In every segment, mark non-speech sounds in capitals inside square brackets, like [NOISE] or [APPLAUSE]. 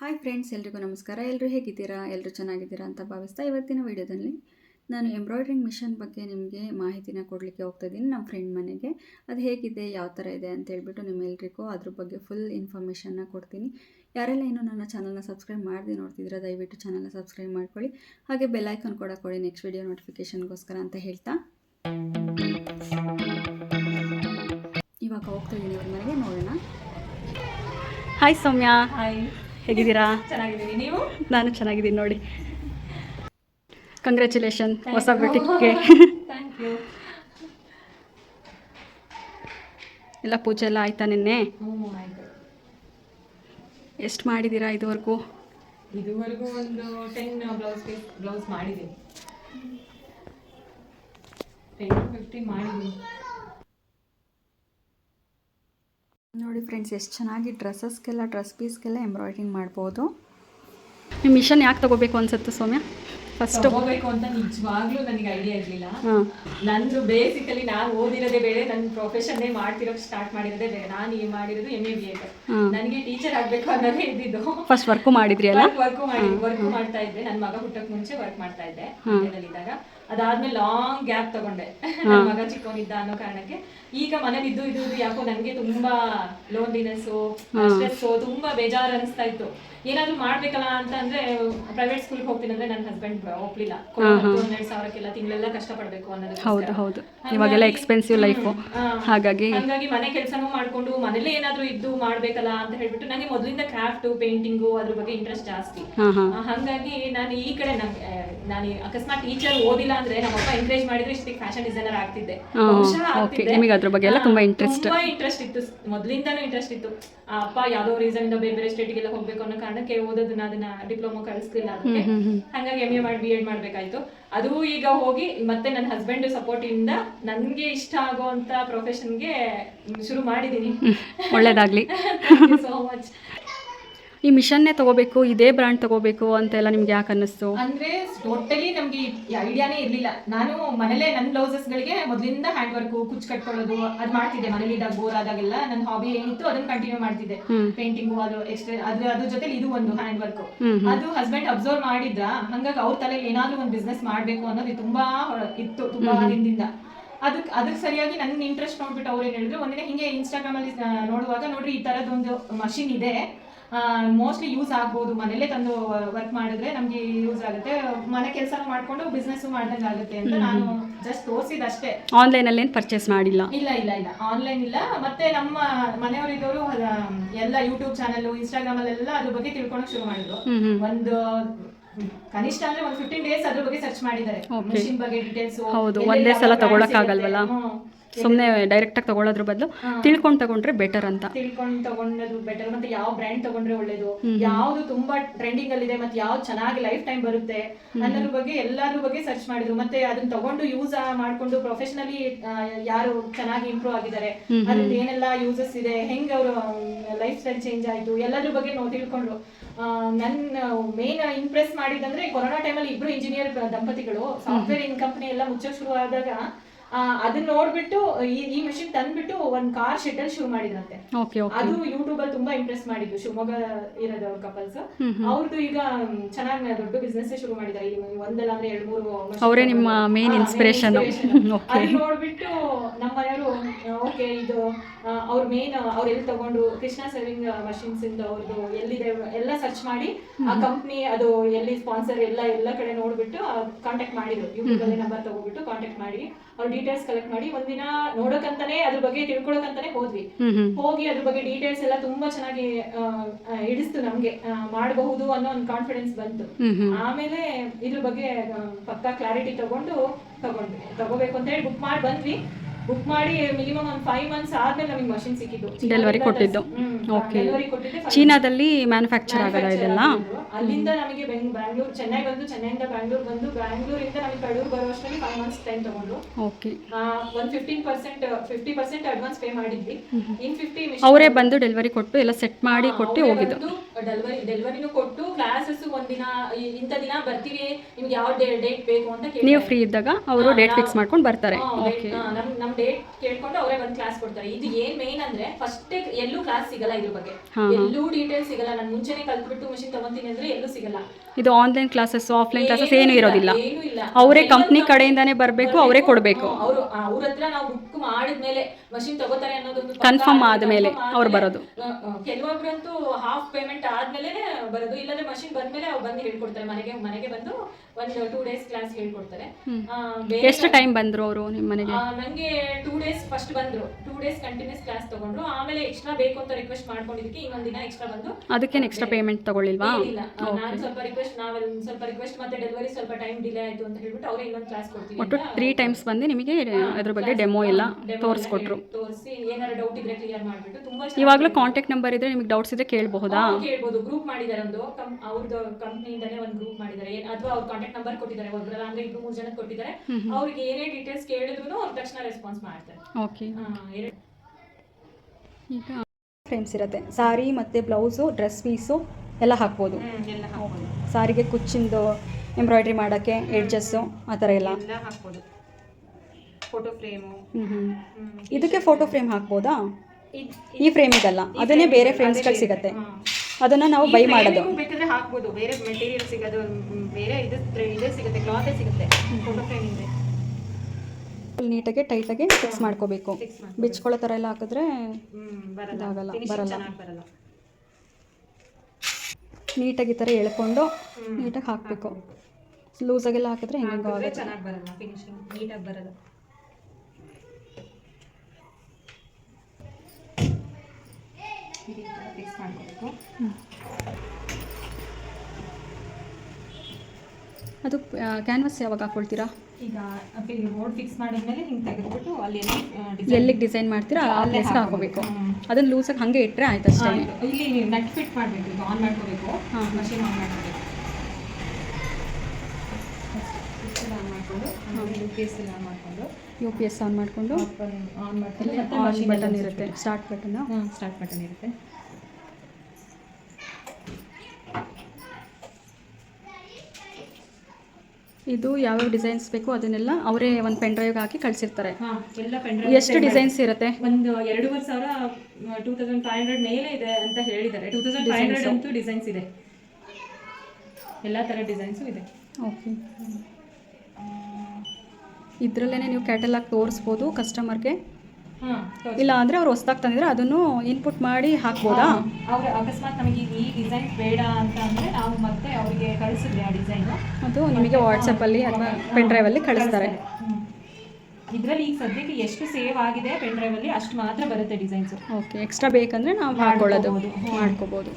Hi friends ಎಲ್ರಿಗೂ ನಮಸ್ಕಾರ. ಎಲ್ಲರೂ ಹೇಗಿದ್ದೀರಾ? ಎಲ್ಲರೂ ಚೆನ್ನಾಗಿದ್ದೀರಾ ಅಂತ ಭಾವಿಸ್ತಾ ಇವತ್ತಿನ ವಿಡಿಯೋದಲ್ಲಿ ನಾನು ಎಂಬ್ರಾಯ್ಡ್ರಿಂಗ್ ಮಿಷನ್ ಬಗ್ಗೆ ನಿಮಗೆ ಮಾಹಿತಿನ ಕೊಡಲಿಕ್ಕೆ ಹೋಗ್ತಾ ಇದ್ದೀನಿ ನಮ್ಮ ಫ್ರೆಂಡ್ ಮನೆಗೆ. ಅದು ಹೇಗಿದೆ ಯಾವ ಥರ ಇದೆ ಅಂತ ಹೇಳ್ಬಿಟ್ಟು ನಿಮ್ಮೆಲ್ರಿಗೂ ಅದ್ರ ಬಗ್ಗೆ ಫುಲ್ ಇನ್ಫಾರ್ಮೇಷನ್ನ ಕೊಡ್ತೀನಿ. ಯಾರೆಲ್ಲ ಇನ್ನೂ ನನ್ನ ಚಾನಲ್ನ ಸಬ್ಸ್ಕ್ರೈಬ್ ಮಾಡಿದೆ ನೋಡ್ತಿದ್ದೀರಾ ದಯವಿಟ್ಟು ಚಾನಲ್ನ ಸಬ್ಸ್ಕ್ರೈಬ್ ಮಾಡ್ಕೊಳ್ಳಿ. ಹಾಗೆ ಬೆಲ್ಲೈಕನ್ ಐಕಾನ್ ಕೂಡ ಕೊಡಿ ನೆಕ್ಸ್ಟ್ ವಿಡಿಯೋ ನೋಟಿಫಿಕೇಷನ್ಗೋಸ್ಕರ ಅಂತ ಹೇಳ್ತಾ. ಇವಾಗ ಹೋಗ್ತಾ ಇದ್ದೀನಿ ಅವ್ರ ಮನೆಗೆ ನೋಡೋಣ. ಹಾಯ್ ಸೌಮ್ಯ ಹಾಯ್ ಹೇಗಿದ್ದೀರಾ? ಚೆನ್ನಾಗಿದ್ದೀನಿ. ನೀವು? ನಾನು ಚೆನ್ನಾಗಿದ್ದೀನಿ ನೋಡಿ. ಕಂಗ್ರ್ಯಾಚುಲೇಷನ್ ಹೊಸ ಯು [LAUGHS] ಎಲ್ಲ ಪೂಜೆ ಎಲ್ಲ ಆಯ್ತಾ ನಿನ್ನೆ? ಎಷ್ಟು ಮಾಡಿದ್ದೀರಾ ಇದುವರೆಗೂ? ಇದುವರೆಗೂ ಒಂದು ಟೆನ್ ಬ್ಲೌಸ್ ಬ್ಲೌಸ್ ಮಾಡಿದ್ದೀನಿ. ಟೆನ್ ಫಿಫ್ಟೀನ್ ಮಾಡಿದ್ದೀನಿ. ನೋಡಿ ಫ್ರೆಂಡ್ಸ್ ಎಷ್ಟು ಚೆನ್ನಾಗಿ ಡ್ರೆಸ್ಸಸ್ಗೆಲ್ಲ ಡ್ರೆಸ್ ಪೀಸ್ಗೆಲ್ಲ ಎಂಬ್ರಾಯ್ಡ್ರಿಂಗ್ ಮಾಡ್ಬೋದು. ನಿಮ್ಮ ಮಿಷನ್ ಯಾಕೆ ತಗೋಬೇಕು ಅನ್ಸುತ್ತೆ ಸೌಮ್ಯ? ಫಸ್ಟ್ ತಗೋಬೇಕು ಅಂತ ನಿಜವಾಗ್ಲೂ ನನಗೆ ಐಡಿಯಾ ಇರಲಿಲ್ಲ. ನಂದು ಬೇಸಿಕಲಿ ನಾನು ಓದಿರೋದೇ ಬೇರೆ ನನ್ನ ಪ್ರೊಫೆಷನ್ನೇ ಮಾಡ್ತಿರೋಕೆ ಸ್ಟಾರ್ಟ್ ಮಾಡಿರೋದೇ ಬೇರೆ. ನಾನು ಏನು ಮಾಡಿರೋದು ಎಂ ಎ ಬಿ ಎಡ್ ನನಗೆ ಟೀಚರ್ ಆಗಬೇಕು ಅನ್ನೋದೇ ಇದ್ದಿದ್ದು. ಫಸ್ಟ್ ವರ್ಕ್ ಮಾಡಿದ್ರಿ ಅಲ್ಲ? ವರ್ಕ್ ಮಾಡಿ ವರ್ಕ್ ಮಾಡ್ತಾ ಇದ್ದೆ. ನನ್ನ ಮಗ ಹುಟ್ಟಕ್ಕೆ ಮುಂಚೆ ವರ್ಕ್ ಮಾಡ್ತಾ ಇದ್ದೆ. ಇದ್ದಾಗ ಅದಾದ್ಮೇಲೆ ಲಾಂಗ್ ಗ್ಯಾಪ್ ತಗೊಂಡೆ. ಮಗ ಚಿಕ್ಕವನಿದ್ದ ಅನ್ನೋ ಕಾರಣಕ್ಕೆ. ಈಗ ಮನೇಲಿ ಇದ್ದು ಇದು ಇದು ಯಾಕೋ ನನಗೆ ತುಂಬಾ ಲೋನ್ಲಿನೆಸ್ ಸ್ಟ್ರೆಸ್ ತುಂಬಾ ಬೇಜಾರು ಅನಿಸ್ತಾ ಇತ್ತು. ಏನಾದ್ರೂ ಮಾಡ್ಬೇಕಲ್ಲ ಅಂತ ಅಂದ್ರೆ ಪ್ರೈವೇಟ್ ಸ್ಕೂಲ್ಗೆ ಹೋಗ್ತೀನಿ ಅಂದ್ರೆ ನನ್ನ ಹಸ್ಬೆಂಡ್ ಒಪ್ಲಿಲ್ಲ. ಹನ್ನೆರಡು ಸಾವಿರಕ್ಕೆಲ್ಲ ತಿಂಗಳೆಲ್ಲ ಕಷ್ಟಪಡ್ಬೇಕು ಅನ್ನೋದಕ್ಕೆ ಹೌದು ಹೌದು. ಇವಾಗೆಲ್ಲ ಎಕ್ಸ್ಪೆನ್ಸಿವ್ ಲೈಫು ಹಾಗಾಗಿ ಹಂಗಾಗಿ ಮನೆ ಕೆಲಸನೂ ಮಾಡ್ಕೊಂಡು ಮನೇಲಿ ಏನಾದ್ರೂ ಇದ್ದು ಮಾಡ್ಬೇಕಲ್ಲ ಅಂತ ಹೇಳ್ಬಿಟ್ಟು ನನಗೆ ಮೊದಲಿಂದ ಕ್ರಾಫ್ಟ್ ಪೇಂಟಿಂಗು ಅದ್ರ ಬಗ್ಗೆ ಇಂಟ್ರೆಸ್ಟ್ ಜಾಸ್ತಿ. ಹಾಗಾಗಿ ನಾನು ಈ ಕಡೆ ನಾನು ಅಕಸ್ಮಾತ್ ಟೀಚರ್ ಓದಿಲ್ಲ ಅಂದ್ರೆ ನಮ್ಮಪ್ಪ ಎಂಕರೇಜ್ ಮಾಡಿದ್ರೆ ಇಷ್ಟಕ್ಕೆ ಫ್ಯಾಷನ್ ಡಿಸೈನರ್ ಆಗ್ತಿದ್ದೆ. ಓಕೆ ನಿಮಗೆ ಅದ್ರ ಬಗ್ಗೆ ಎಲ್ಲ ತುಂಬಾ ಇಂಟ್ರೆಸ್ಟ್ ತುಂಬಾ ಇಂಟ್ರೆಸ್ಟ್ ಇತ್ತು. ಮೊದಲಿಂದಾನು ಇಂಟ್ರೆಸ್ಟ್ ಇತ್ತು. ಅಪ್ಪ ಯಾವ್ದೋ ರೀಸನ್ ಇಂದ ಬೇರೆ ಬೇರೆ ಸ್ಟೇಟ್ಗೆಲ್ಲ ಹೋಗ್ಬೇಕು ಅನ್ನೋ ಕಾರಣಕ್ಕೆ ಓದೋದನ್ನ ಅದನ್ನ ಡಿಪ್ಲೊಮಾ ಕಳಿಸ್ಲಿಲ್ಲ ಅದಕ್ಕೆ. ಹಂಗಾಗಿ ಎಂ ಎ ಮಾಡಿ ಬಿ ಎಡ್ ಮಾಡ್ಬೇಕಾಯ್ತು. ಅದು ಈಗ ಹೋಗಿ ಮತ್ತೆ ನನ್ನ ಹಸ್ಬೆಂಡ್ ಸಪೋರ್ಟ್ ಇಂದ ನನ್ಗೆ ಇಷ್ಟ ಆಗುವಂತ ಪ್ರೊಫೆಷನ್ಗೆ ಶುರು ಮಾಡಿದೀನಿ. ಒಳ್ಳೇದಾಗ್ಲಿ. [LAUGHS] ಸೋ ಮಚ್ ಈ ಮಿಷನ್ನೇ ತಗೋಬೇಕು ಇದೇ ಬ್ರ್ಯಾಂಡ್ ತಗೋಬೇಕು ಅಂತೆಲ್ಲ ನಿಮ್ಗೆ ಯಾಕೆ ಅನ್ನಿಸ್ತು? ಅಂದ್ರೆ ಟೋಟಲಿ ನಮ್ಗೆ ಐಡಿಯಾನೇ ಇರ್ಲಿಲ್ಲ. ನಾನು ಮನೇಲೆ ನನ್ನ ಬ್ಲೌಸಸ್ ಗಳಿಗೆ ಮೊದಲಿಂದ ಹ್ಯಾಂಡ್ ವರ್ಕ್ ಕುಚ್ ಕಟ್ಕೊಳ್ಳೋದು ಅದ್ ಮಾಡ್ತಿದ್ದೆ. ಮನೇಲಿ ಇದ್ದಾಗ ಬೋರ್ ಆದಾಗೆಲ್ಲ ನನ್ನ ಹಾಬಿ ಏನಿತ್ತು ಅದನ್ನ ಕಂಟಿನ್ಯೂ ಮಾಡ್ತಿದ್ದೆ. ಪೇಂಟಿಂಗ್ ಅದು ಎಕ್ಸ್ಟ್ರಾ ಅದ್ರ ಅದ್ರ ಜೊತೆ ಇದು ಒಂದು ಹ್ಯಾಂಡ್ ವರ್ಕ್ ಅದು ಹಸ್ಬೆಂಡ್ ಅಬ್ಸರ್ವ್ ಮಾಡಿದ್ರ ಹಂಗಾಗಿ ಅವ್ರ ತಲೆಯಲ್ಲಿ ಏನಾದ್ರೂ ಒಂದು ಬಿಸ್ನೆಸ್ ಮಾಡ್ಬೇಕು ಅನ್ನೋದು ತುಂಬಾ ಇತ್ತು ತುಂಬಾ ದಿನದಿಂದ ಅದಕ್ಕೆ ಅದಕ್ಕೆ ಸರಿಯಾಗಿ ನನ್ನ ಇಂಟ್ರೆಸ್ಟ್ ನೋಡ್ಬಿಟ್ಟು ಅವ್ರು ಏನ್ ಹೇಳಿದ್ರು. ಒಂದಿನ ಹಿಂಗೆ ಇನ್ಸ್ಟಾಗ್ರಾಮ್ ಅಲ್ಲಿ ನೋಡುವಾಗ ನೋಡ್ರಿ ಈ ತರದೊಂದು ಮಷಿನ್ ಇದೆ. ಮೋಸ್ಟ್ಲಿ ಯೂಸ್ ಆಗ್ಬೋದು. ಮನೇಲೆ ತಂದು ವರ್ಕ್ ಮಾಡಿದ್ರೆ ನಮ್ಗೆ ಯೂಸ್ ಆಗುತ್ತೆ. ಮನೆ ಕೆಲಸ ಮಾಡ್ಕೊಂಡು ಬಿಸ್ನೆಸ್ ಮಾಡ್ದಂಗೆ ಆಗುತ್ತೆ ಅಂತ ನಾನು ಜಸ್ಟ್ ತೋರಿಸಿದಷ್ಟೇ ಆನ್ಲೈನಲ್ಲಿ ಏನು ಪರ್ಚೇಸ್ ಮಾಡಿಲ್ಲ? ಇಲ್ಲ ಇಲ್ಲ ಇಲ್ಲ. ಆನ್ಲೈನ್ ಇಲ್ಲ. ಮತ್ತೆ ನಮ್ಮ ಮನೆಯವರಿದ್ದವರು ಎಲ್ಲ ಯೂಟ್ಯೂಬ್ ಚಾನಲ್ ಇನ್ಸ್ಟಾಗ್ರಾಮ್ ಅಲ್ಲೆಲ್ಲ ಅದ್ರ ಬಗ್ಗೆ ತಿಳ್ಕೊಳಕ್ ಶುರು ಮಾಡಿದ್ರು. ಒಂದು ಕನಿಷ್ಠ ಅಂದ್ರೆ ಒಂದು ಫಿಫ್ಟೀನ್ ಡೇಸ್ ಅದ್ರ ಬಗ್ಗೆ ಸರ್ಚ್ ಮಾಡಿದ್ದಾರೆ. ಮಿಷಿನ್ ಬಗ್ಗೆ ಡೀಟೇಲ್ಸ್ ಹೌದು. ಒಂದೇ ಸಲ ತಗೊಳಕ್ಕಾಗಲ್ವಲ್ಲ? ಸುಮ್ಮನೆ ಡೈರೆಕ್ಟಾಗಿ ತಗೊಳ್ಳೋದ್ರ ಬದಲು ತಿಳ್ಕೊಂಡು ತಗೊಂಡ್ರೆ ಬೆಟರ್ ಅಂತ. ತಿಳ್ಕೊಂಡು ತಗೊಂಡದು ಬೆಟರ್ ಮತ್ತೆ ಯಾವ ಬ್ರ್ಯಾಂಡ್ ತಗೊಂಡ್ರೆ ಒಳ್ಳೇದು? ಯಾವ್ದು ತುಂಬಾ ಟ್ರೆಂಡಿಂಗ್ ಅಲ್ಲಿ ಇದೆ ಮತ್ತೆ ಯಾವ್ದು ಚೆನ್ನಾಗಿ ಲೈಫ್ ಟೈಮ್ ಬರುತ್ತೆ ಅನ್ನೋದ್ರ ಬಗ್ಗೆ ಎಲ್ಲಾದ್ರ ಬಗ್ಗೆ ಸರ್ಚ್ ಮಾಡಿದ್ರು. ಮತ್ತೆ ಅದನ್ನ ತಗೊಂಡು ಯೂಸ್ ಮಾಡ್ಕೊಂಡು ಪ್ರೊಫೆಷನಲಿ ಯಾರು ಚೆನ್ನಾಗಿ ಇಂಪ್ರೂವ್ ಆಗಿದ್ದಾರೆ. ಅದ್ರದ್ದು ಏನೆಲ್ಲ ಯೂಸಸ್ ಇದೆ? ಹೆಂಗ್ ಅವರು ಲೈಫ್ ಸ್ಟೈಲ್ ಚೇಂಜ್ ಆಯ್ತು? ಎಲ್ಲದ್ರ ಬಗ್ಗೆ ನಾವು ತಿಳ್ಕೊಂಡ್ರು. ನನ್ನ ಮೇನ್ ಇಂಪ್ರೆಸ್ ಮಾಡಿದಂದ್ರೆ ಕೊರೋನಾ ಟೈಮಲ್ಲಿ ಇಬ್ರು ಇಂಜಿನಿಯರ್ ದಂಪತಿಗಳು ಸಾಫ್ಟ್ವೇರ್ ಇನ್ ಕಂಪನಿ ಎಲ್ಲ ಮುಚ್ಚಕ್ ಶುರು ಆದಾಗ ಅದನ್ನ ನೋಡ್ಬಿಟ್ಟು ಈ ಈ ಮಿಷಿನ್ ತಂದ್ಬಿಟ್ಟು ಒಂದ್ ಕಾರ್ ಅಲ್ಲಿ ಶುರು ಮಾಡಿದ್ರಂತೆ. ಅದು ಯೂಟ್ಯೂಬ್ ಅಲ್ಲಿ ತುಂಬಾ ಇಂಪ್ರೆಸ್ ಮಾಡಿದ್ದು ಶಿವಮೊಗ್ಗ ಇರೋದು ಅವ್ರ ಕಪಲ್ಸ್ ಅವ್ರದ್ದು ಈಗ ಚೆನ್ನಾಗಿ ದೊಡ್ಡ ಬಿಸ್ನೆಸ್ ಶುರು ಮಾಡಿದ್ದಾರೆ ಒಂದಲ್ಲ ಅಂದ್ರೆ ಎರಡ್ ಮೂರು ಅವರೇ ನಿಮ್ಮ. ಮೇನ್ ಇನ್ಸ್ಪಿರೇಷನ್ ಅದ್ ನೋಡ್ಬಿಟ್ಟು ನಮ್ಮ ಮನೆಯವರು ಓಕೆ ಇದು ಅವ್ರ ಮೇನ್ ಅವ್ರು ಎಲ್ಲಿ ತಗೊಂಡು ಕೃಷ್ಣ ಸೇವಿಂಗ್ ಮಷಿನ್ಸ್ ಇಂದ ಅವ್ರದ್ದು ಎಲ್ಲಿದೆ ಎಲ್ಲ ಸರ್ಚ್ ಮಾಡಿ ಆ ಕಂಪ್ನಿ ಅದು ಎಲ್ಲಿ ಸ್ಪಾನ್ಸರ್ ಎಲ್ಲ ಎಲ್ಲ ಕಡೆ ನೋಡ್ಬಿಟ್ಟು ಕಾಂಟ್ಯಾಕ್ಟ್ ಮಾಡಿದ್ರು. ಯೂಟ್ಯೂಬ್ ಅಲ್ಲಿ ನಂಬರ್ ತಗೋಬಿಟ್ಟು ಕಾಂಟ್ಯಾಕ್ಟ್ ಮಾಡಿ ಅವ್ರ ಡೀಟೇಲ್ಸ್ ಕಲೆಕ್ಟ್ ಮಾಡಿ ಒಂದಿನ ನೋಡೋಕಂತಾನೆ ಅದ್ರ ಬಗ್ಗೆ ತಿಳ್ಕೊಳಕಂತಾನೆ ಹೋದ್ವಿ. ಹೋಗಿ ಅದ್ರ ಬಗ್ಗೆ ಡೀಟೇಲ್ಸ್ ಎಲ್ಲ ತುಂಬಾ ಚೆನ್ನಾಗಿ ಹಿಡಿಸ್ತು ನಮ್ಗೆ. ಮಾಡಬಹುದು ಅನ್ನೋ ಒಂದು ಕಾನ್ಫಿಡೆನ್ಸ್ ಬಂತು. ಆಮೇಲೆ ಇದ್ರ ಬಗ್ಗೆ ಪಕ್ಕಾ ಕ್ಲಾರಿಟಿ ತಗೊಂಡು ತಗೊಂಡ್ವಿ. ತಗೋಬೇಕು ಅಂತ ಹೇಳಿ ಬುಕ್ ಮಾಡಿ ಬಂದ್ವಿ. ಬುಕ್ ಮಾಡಿ ಮಿನಿಮಮ್ ಒಂದು ಫೈವ್ ಮಂತ್ಸ್ ಆದ್ಮೇಲೆ ನಮಗೆ ಮಷಿನ್ ಸಿಕ್ಕಿದ್ದು. ಡೆಲಿವರಿ ಕೊಟ್ಟಿದ್ದು. ಓಕೆ ಚೀನಾದಲ್ಲಿ ಮ್ಯಾನುಫ್ಯಾಕ್ಚರ್ ಆಗೋದ ಇದೆಲ್ಲ? ಅಲ್ಲಿಂದ ನಮಗೆ ಬ್ಯಾಂಗ್ಳೂರ್ ಚೆನ್ನೈ ಬಂದು ಚೆನ್ನೈಯಿಂದ ಬ್ಯಾಂಗ್ಳೂರ್ ಬಂದು ಬ್ಯಾಂಗ್ಳೂರಿಂದ ನಮಗೆ ಕಡೂರು ಬರುವಷ್ಟರಲ್ಲಿ ಫೈವ್ ಮಂತ್ಸ್ ಟೈಮ್ ತಗೊಂಡು ಓಕೆ ಒಂದು fifteen percent fifty percent advance pay ಮಾಡಿದ್ವಿ. ಇನ್ ಫಿಫ್ಟಿ ಅವರೇ ಬಂದು ಡೆಲಿವರಿ ಕೊಟ್ಟು ಎಲ್ಲ ಸೆಟ್ ಮಾಡಿ ಕೊಟ್ಟು ಹೋಗಿದ್ದು. ಡೆಲಿವರಿ ಡೆಲಿವರಿನೂ ಕೊಟ್ಟು ಕ್ಲಾಸಸ್ ಒಂದಿನ ಇಂಥ ದಿನ ಬರ್ತೀವಿ ನಿಮ್ಗೆ ಯಾವ ಡೇಟ್ ಬೇಕು ಅಂತ ನೀವು ಫ್ರೀ ಇದ್ದಾಗ ಅವರು ಡೇಟ್ ಫಿಕ್ಸ್ ಮಾಡ್ಕೊಂಡು ಬರ್ತಾರೆ. ಓಕೆ ನಮ್ ನಮ್ ಡೇಟ್ ಕೇಳ್ಕೊಂಡು ಅವರೇ ಒಂದು ಕ್ಲಾಸ್ ಕೊಡ್ತಾರೆ. ಇದು ಏನ್ ಮೇನ್ ಅಂದ್ರೆ ಫಸ್ಟ್ ಎಲ್ಲೂ ಕ್ಲಾಸ್ ಸಿಗಲ್ಲ ಇದ್ರ ಬಗ್ಗೆ. ಎಲ್ಲೂ ಡೀಟೇಲ್ಸ್ ಸಿಗಲ್ಲ. ನಾನು ಮುಂಚೆನೆ ಕಲ್ತ್ಬಿಟ್ಟು ಮಷಿನ್ ತಗೊಂತೀನಿ ಅಂದ್ರೆ ಎಲ್ಲೂ ಸಿಗಲ್ಲ. ಇದು ಆನ್ಲೈನ್ ಕ್ಲಾಸಸ್ ಆಫ್ಲೈನ್ ಕ್ಲಾಸಸ್ ಏನು ಇರೋದಿಲ್ಲ. ಏನೂ ಇಲ್ಲ. ಅವರೇ ಕಂಪ್ನಿ ಕಡೆಯಿಂದಾನೇ ಬರಬೇಕು ಅವರೇ ಕೊಡಬೇಕು. ಅವರು ಅವ್ರ ಹತ್ರ ನಾವು ಬುಕ್ ಮಾಡಿದ್ಮೇಲೆ ಮಷಿನ್ ತಗೋತಾರೆ ಅನ್ನೋದೊಂದು ಪಕ್ಕ ಕನ್ಫರ್ಮ್ ಆದ್ಮೇಲೆ confirm ಅವ್ರು ಆದ್ಮೇಲೆ, ಬರೋದು. ಕೆಲವೊಬ್ಬರಂತೂ ಆ, ಕೆಲವೊಬ್ರಂತೂ ಹಾಫ್ ಪೇಮೆಂಟ್ ಆದ್ಮೇಲೆ ಬರೋದು. ಇಲ್ಲಾಂದ್ರೆ ಮಷಿನ್ ಬಂದ್ಮೇಲೆ ಅವ್ರು ಬಂದು ಹೇಳ್ಕೊಡ್ತಾರೆ. ಮನೆಗೆ ಮನೆಗೆ ಬಂದು ಒಂದು ಟೂ ಡೇಸ್ ಕ್ಲಾಸ್ ಹೇಳ್ಕೊಡ್ತಾರೆ. ಎಷ್ಟು ಟೈಮ್ ಬಂದರು ಅವರು ನಿಮ್ಮ ಮನೆಗೆ? ನನಗೆ ನಂಗೆ ಟೂ ಡೇಸ್ ಫಸ್ಟ್ ಬಂದ್ರು. ಟೂ ಡೇಸ್ ಕಂಟಿನ್ಯೂಸ್ ಕ್ಲಾಸ್ ತಗೊಂಡ್ರು. ಆಮೇಲೆ ಎಕ್ಸ್ಟ್ರಾ ಬೇಕು ಅಂತ ರಿಕ್ವೆಸ್ಟ್ ಮಾಡ್ಕೊಂಡಿದ್ದಕ್ಕೆ ಇನ್ನೊಂದು ದಿನ ಎಕ್ಸ್ಟ್ರಾ ಬಂದು ಅದಕ್ಕೇನು ಎಕ್ಸ್ಟ್ರಾ ಪೇಮೆಂಟ್ ತಗೊಳ್ಳಿಲ್ವಾ? ಇಲ್ಲ ನಾನು ಸ್ವಲ್ಪ ರಿಕ್ವೆಸ್ಟ್ ನಾವೆಲ್ಲ ಸ್ವಲ್ಪ ರಿಕ್ವೆಸ್ಟ್ ಮತ್ತೆ ಡೆಲಿವರಿ ಸ್ವಲ್ಪ ಟೈಮ್ ಡಿಲೇ ಆಯ್ತು ಅಂತ ಹೇಳ್ಬಿಟ್ಟು ಅವರೇ ಇನ್ನೊಂದು ಕ್ಲಾಸ್ ಕೊಡ್ತೀವಿ ಒಟ್ಟು ತ್ರೀ ಟೈಮ್ಸ್ ಬಂದು ನಿಮಗೆ ಅದ್ರ ಬಗ್ಗೆ ಡೆಮೋ ಎಲ್ಲ ತೋರಿಸ್ಕೊಟ್ರು. ತೋರಿಸಿ ಏನಾದ್ರು ಡೌಟ್ ಇದ್ರೆ ಕ್ಲಿಯರ್ ಮಾಡ್ಬಿಟ್ಟು ತುಂಬಾ ಇವಾಗಲೂ ಕಾಂಟ್ಯಾಕ್ಟ್ ನಂಬರ್ ಇದ್ರೆ ನಿಮಗೆ ಡೌಟ್ಸ್ ಇದ್ರೆ ಕೇಳಬಹುದಾ ಕೇಳ್ಬೋದು. ಗ್ರೂಪ್ ಮಾಡಿದ್ದಾರೆ ಒಂದು. ಅವ್ರದ್ದು ಕಂಪ್ನಿಯಿಂದಾನೇ ಒಂದು ಗ್ರೂಪ್ ಮಾಡಿದ್ದಾರೆ ಅಥವಾ ಅವ್ರ ಕಾಂಟ್ಯಾಕ್ಟ್ ನಂಬರ್ ಕೊಟ್ಟಿದ್ದಾರೆ ಒಬ್ಬರಲ್ಲ ಅಂದ್ರೆ ಇಬ್ರು ಮೂರು ಜನಕ್ಕೆ ಕೊಟ್ಟಿದ್ದಾರೆ. ಅವ್ರಿಗೆ ಏನೇ ಡೀಟೇಲ್ಸ್ ಕೇಳಿದ್ರು ಅವ್ರು ತಕ್ಷಣ ರೆಸ್ಪಾನ್ಸ್ ಮಾಡ್ತಾರೆ. ಓಕೆ ಈಗ ಫ್ರೇಮ್ಸ್ ಇರುತ್ತೆ. ಸಾರಿ ಮತ್ತು ಬ್ಲೌಸು ಡ್ರೆಸ್ ಪೀಸು ಎಲ್ಲ ಹಾಕ್ಬೋದು. ಸಾರಿಗೆ ಕುಚ್ಚಿಂದು ಎಂಬ್ರಾಯ್ಡ್ರಿ ಮಾಡೋಕ್ಕೆ ಎಡ್ಜಸ್ಸು ಆ ಥರ ಎಲ್ಲ. ಎಲ್ಲ ಹಾಕ್ಬೋದು. ಫೋಟೋ ಫ್ರೇಮು ಹ್ಞೂ ಹ್ಞೂ ಇದಕ್ಕೆ ಫೋಟೋ ಫ್ರೇಮ್ ಹಾಕ್ಬೋದಾ? ಈ ಫ್ರೇಮ್ ಇದಲ್ಲ. ಅದನ್ನೇ ಬೇರೆ ಫ್ರೇಮ್ಸ್ಗಳು ಸಿಗುತ್ತೆ. ಅದನ್ನು ನಾವು ಬೈ ಮಾಡೋದು. ಹಾಕ್ಬೋದು. ಬೇರೆ ಮೆಟೀರಿಯಲ್ ಸಿಗೋದು ಬೇರೆ ಇದು ಇದೇ ಸಿಗುತ್ತೆ ಕ್ಲಾತೇ ಸಿಗುತ್ತೆ. ಫೋಟೋ ಫ್ರೇಮ್ ಇದೆ. ನೀಟಾಗಿ ಟೈಟಾಗಿ ಫಿಕ್ಸ್ ಮಾಡ್ಕೋಬೇಕು. ಬಿಚ್ಕೊಳ್ಳೋ ಥರ ಎಲ್ಲ ಹಾಕಿದ್ರೆ ಇದಾಗಲ್ಲ, ಬರಲ್ಲ. ನೀಟಾಗಿ ಈ ಥರ ಎಳ್ಕೊಂಡು ನೀಟಾಗಿ ಹಾಕಬೇಕು. ಲೂಸಾಗೆಲ್ಲ ಹಾಕಿದ್ರೆ ಹೆಂಗೆ ಆಗುತ್ತೆ? ಚೆನ್ನಾಗಿ ಬರಲ್ಲ. ಫಿನಿಶಿಂಗ್ ನೀಟಾಗಿ ಬರಲ್ಲ. ಫಿಕ್ಸ್ ಅದು ಕ್ಯಾನ್ವಾಸ್ ಯಾವಾಗ ಹಾಕ್ಕೊಳ್ತೀರಾ ಈಗ ಬೋರ್ಡ್ ಫಿಕ್ಸ್ ಮಾಡಿದ್ಮೇಲೆ ಹಿಂಗೆ ತೆಗೆದ್ಬಿಟ್ಟು ಅಲ್ಲಿ ಎಲ್ಲಿಗೆ ಡಿಸೈನ್ ಮಾಡ್ತೀರಾ ಆ ಅಲ್ಲೇ ಹಾಕೋಬೇಕು. ಅದನ್ನ ಅದನ್ನು ಲೂಸಾಗಿ ಹಾಗೆ ಇಟ್ಟರೆ ಆಯ್ತು ಅಷ್ಟೇ. ಇಲ್ಲಿ ನಟ್ ಫಿಟ್ ಮಾಡಬೇಕು ಈಗ ಆನ್ ಮಾಡ್ಕೋಬೇಕು. ಹಾ. ಮಷಿನ್ ಆನ್ ಮಾಡ್ಕೋಬೇಕು. ಆನ್ ಮಾಡಿಕೊಂಡು ಯು ಪಿ ಎಸ್ ಆನ್ ಮಾಡಿಕೊಂಡು. ಯು ಪಿ ಎಸ್ ಆನ್ ಮಾಡಿಕೊಂಡು ಆನ್ ಬಟನ್ ಇರುತ್ತೆ ಸ್ಟಾರ್ಟ್ ಬಟನ್ ಸ್ಟಾರ್ಟ್ ಬಟನ್ ಇರುತ್ತೆ. ಇದು ಯಾವ್ಯಾವ ಡಿಸೈನ್ಸ್ ಬೇಕು ಅದನ್ನೆಲ್ಲ ಅವರೇ ಒಂದು ಪೆನ್ ಡ್ರೈವ್ ಹಾಕಿ ಕಳಿಸಿರ್ತಾರೆ. ಎಲ್ಲ ಪೆನ್ ಎಷ್ಟು ಡಿಸೈನ್ಸ್ ಇರುತ್ತೆ? ಒಂದು ಎರಡೂವರೆ ಸಾವಿರ ಟೂ ತೌಸಂಡ್ ಫೈವ್ ಹಂಡ್ರೆಡ್ ಮೇಲೆ ಇದೆ ಅಂತ ಹೇಳಿದ್ದಾರೆ. ಟೂ ತೌಸಂಡ್ ಫೈವ್ ಹಂಡ್ರೆಡ್ ಅಂತೂ ಡಿಸೈನ್ಸ್ ಇದೆ. ಎಲ್ಲ ಥರ ಡಿಸೈನ್ಸು ಇದೆ. ಓಕೆ ಇದರಲ್ಲೇ ನೀವು ಕ್ಯಾಟಲಾಗ್ ತೋರಿಸ್ಬೋದು ಕಸ್ಟಮರ್ಗೆ ಇಲ್ಲ ಅಂದರೆ ಅವ್ರು ಹೊಸ್ದಾಗಿ ತಂದಿದ್ರೆ ಅದನ್ನು ಇನ್ಪುಟ್ ಮಾಡಿ ಹಾಕ್ಬೋದಾ? ಅವ್ರು ಅಕಸ್ಮಾತ್ ನಮಗೆ ಈ ಡಿಸೈನ್ ಬೇಡ ಅಂತ ಅಂದರೆ ನಾವು ಮತ್ತೆ ಅವರಿಗೆ ಕಳಿಸಿದ್ವಿ ಆ ಡಿಸೈನು ಅದು ನಿಮಗೆ ವಾಟ್ಸಪ್ಪಲ್ಲಿ ಅಥವಾ ಪೆನ್ ಡ್ರೈವಲ್ಲಿ ಕಳಿಸ್ತಾರೆ. ಇದರಲ್ಲಿ ಈಗ ಸದ್ಯಕ್ಕೆ ಎಷ್ಟು ಸೇವ್ ಆಗಿದೆ ಪೆನ್ ಡ್ರೈವಲ್ಲಿ ಅಷ್ಟು ಮಾತ್ರ ಬರುತ್ತೆ ಡಿಸೈನ್ಸ್ ಓಕೆ ಎಕ್ಸ್ಟ್ರಾ ಬೇಕಂದರೆ ನಾವು ಹಾಕೊಳ್ಳೋದು. ಮಾಡ್ಕೋಬೋದು.